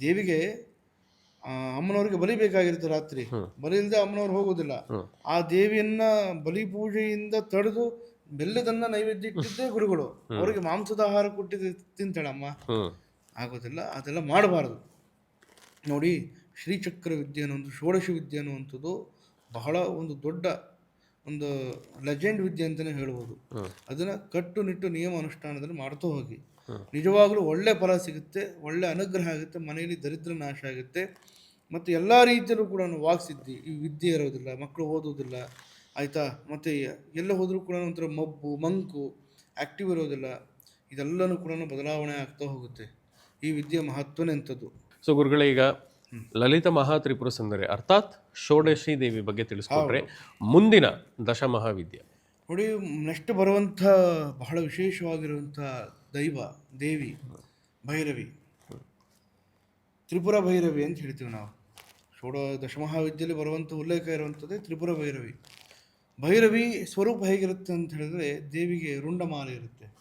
ದೇವಿಗೆ ಅಮ್ಮನವ್ರಿಗೆ ಬಲಿ ಬೇಕಾಗಿರುತ್ತೆ ರಾತ್ರಿ. ಬಲಿ ಇಲ್ಲದೆ ಅಮ್ಮನವ್ರು ಹೋಗೋದಿಲ್ಲ. ಆ ದೇವಿಯನ್ನ ಬಲಿ ಪೂಜೆಯಿಂದ ತಡೆದು ಬೆಲ್ಲದನ್ನ ನೈವೇದ್ಯ ಇಟ್ಟಿದ್ದೇ ಗುರುಗಳು. ಅವರಿಗೆ ಮಾಂಸದ ಆಹಾರ ಕೊಟ್ಟಿದ್ದು ತಿಂತಾಳಮ್ಮ. ಆಗೋದಿಲ್ಲ. ಅದೆಲ್ಲ ಮಾಡಬಾರದು. ನೋಡಿ ಶ್ರೀಚಕ್ರ ವಿದ್ಯೆ ಅನ್ನೋ ಒಂದು ಷೋಡಶ ವಿದ್ಯೆ ಅನ್ನುವಂಥದ್ದು ಬಹಳ ಒಂದು ದೊಡ್ಡ ಒಂದು ಲೆಜೆಂಡ್ ವಿದ್ಯೆ ಅಂತಲೇ ಹೇಳ್ಬೋದು. ಅದನ್ನು ಕಟ್ಟುನಿಟ್ಟು ನಿಯಮ ಅನುಷ್ಠಾನದಲ್ಲಿ ಮಾಡ್ತಾ ಹೋಗಿ. ನಿಜವಾಗಲೂ ನಿಜವಾಗ್ಲೂ ಒಳ್ಳೆ ಫಲ ಸಿಗುತ್ತೆ ಒಳ್ಳೆ ಅನುಗ್ರಹ ಆಗುತ್ತೆ ಮನೆಯಲ್ಲಿ ದರಿದ್ರ ನಾಶ ಆಗುತ್ತೆ. ಮತ್ತು ಎಲ್ಲ ರೀತಿಯಲ್ಲೂ ಕೂಡ ವಾಕ್ಸಿದ್ದಿ ಈ ವಿದ್ಯೆ ಇರೋದಿಲ್ಲ ಮಕ್ಕಳು ಓದೋದಿಲ್ಲ ಆಯಿತಾ? ಮತ್ತು ಎಲ್ಲ ಹೋದರೂ ಕೂಡ ಒಂಥರ ಮಬ್ಬು ಮಂಕು ಆ್ಯಕ್ಟಿವ್ ಇರೋದಿಲ್ಲ. ಇದೆಲ್ಲನೂ ಕೂಡ ಬದಲಾವಣೆ ಆಗ್ತಾ ಹೋಗುತ್ತೆ. ಈ ವಿದ್ಯೆ ಮಹತ್ವನೇ ಅಂಥದ್ದು. ಸೊ ಗುರುಗಳೇ ಈಗ ಲಲಿತ ಮಹಾತ್ರಿಪುರ ಸುಂದರಿ ಅರ್ಥಾತ್ ಷೋಡಶಿ ದೇವಿ ಬಗ್ಗೆ ತಿಳಿಸ್ಕೊಟ್ರೆ ಮುಂದಿನ ದಶಮಹಾವಿದ್ಯೆ. ನೋಡಿ ನೆಕ್ಸ್ಟ್ ಬರುವಂಥ ಬಹಳ ವಿಶೇಷವಾಗಿರುವಂಥ ದೈವ ದೇವಿ ಭೈರವಿ. ತ್ರಿಪುರ ಭೈರವಿ ಅಂತ ಹೇಳ್ತೀವಿ ನಾವು. ಷೋಡ ದಶಮಹಾವಿದ್ಯೆಯಲ್ಲಿ ಬರುವಂಥ ಉಲ್ಲೇಖ ಇರುವಂಥದ್ದೇ ತ್ರಿಪುರ ಭೈರವಿ. ಭೈರವಿ ಸ್ವರೂಪ ಹೇಗಿರುತ್ತೆ ಅಂತ ಹೇಳಿದ್ರೆ ದೇವಿಗೆ ರುಂಡಮಾಲೆ ಇರುತ್ತೆ.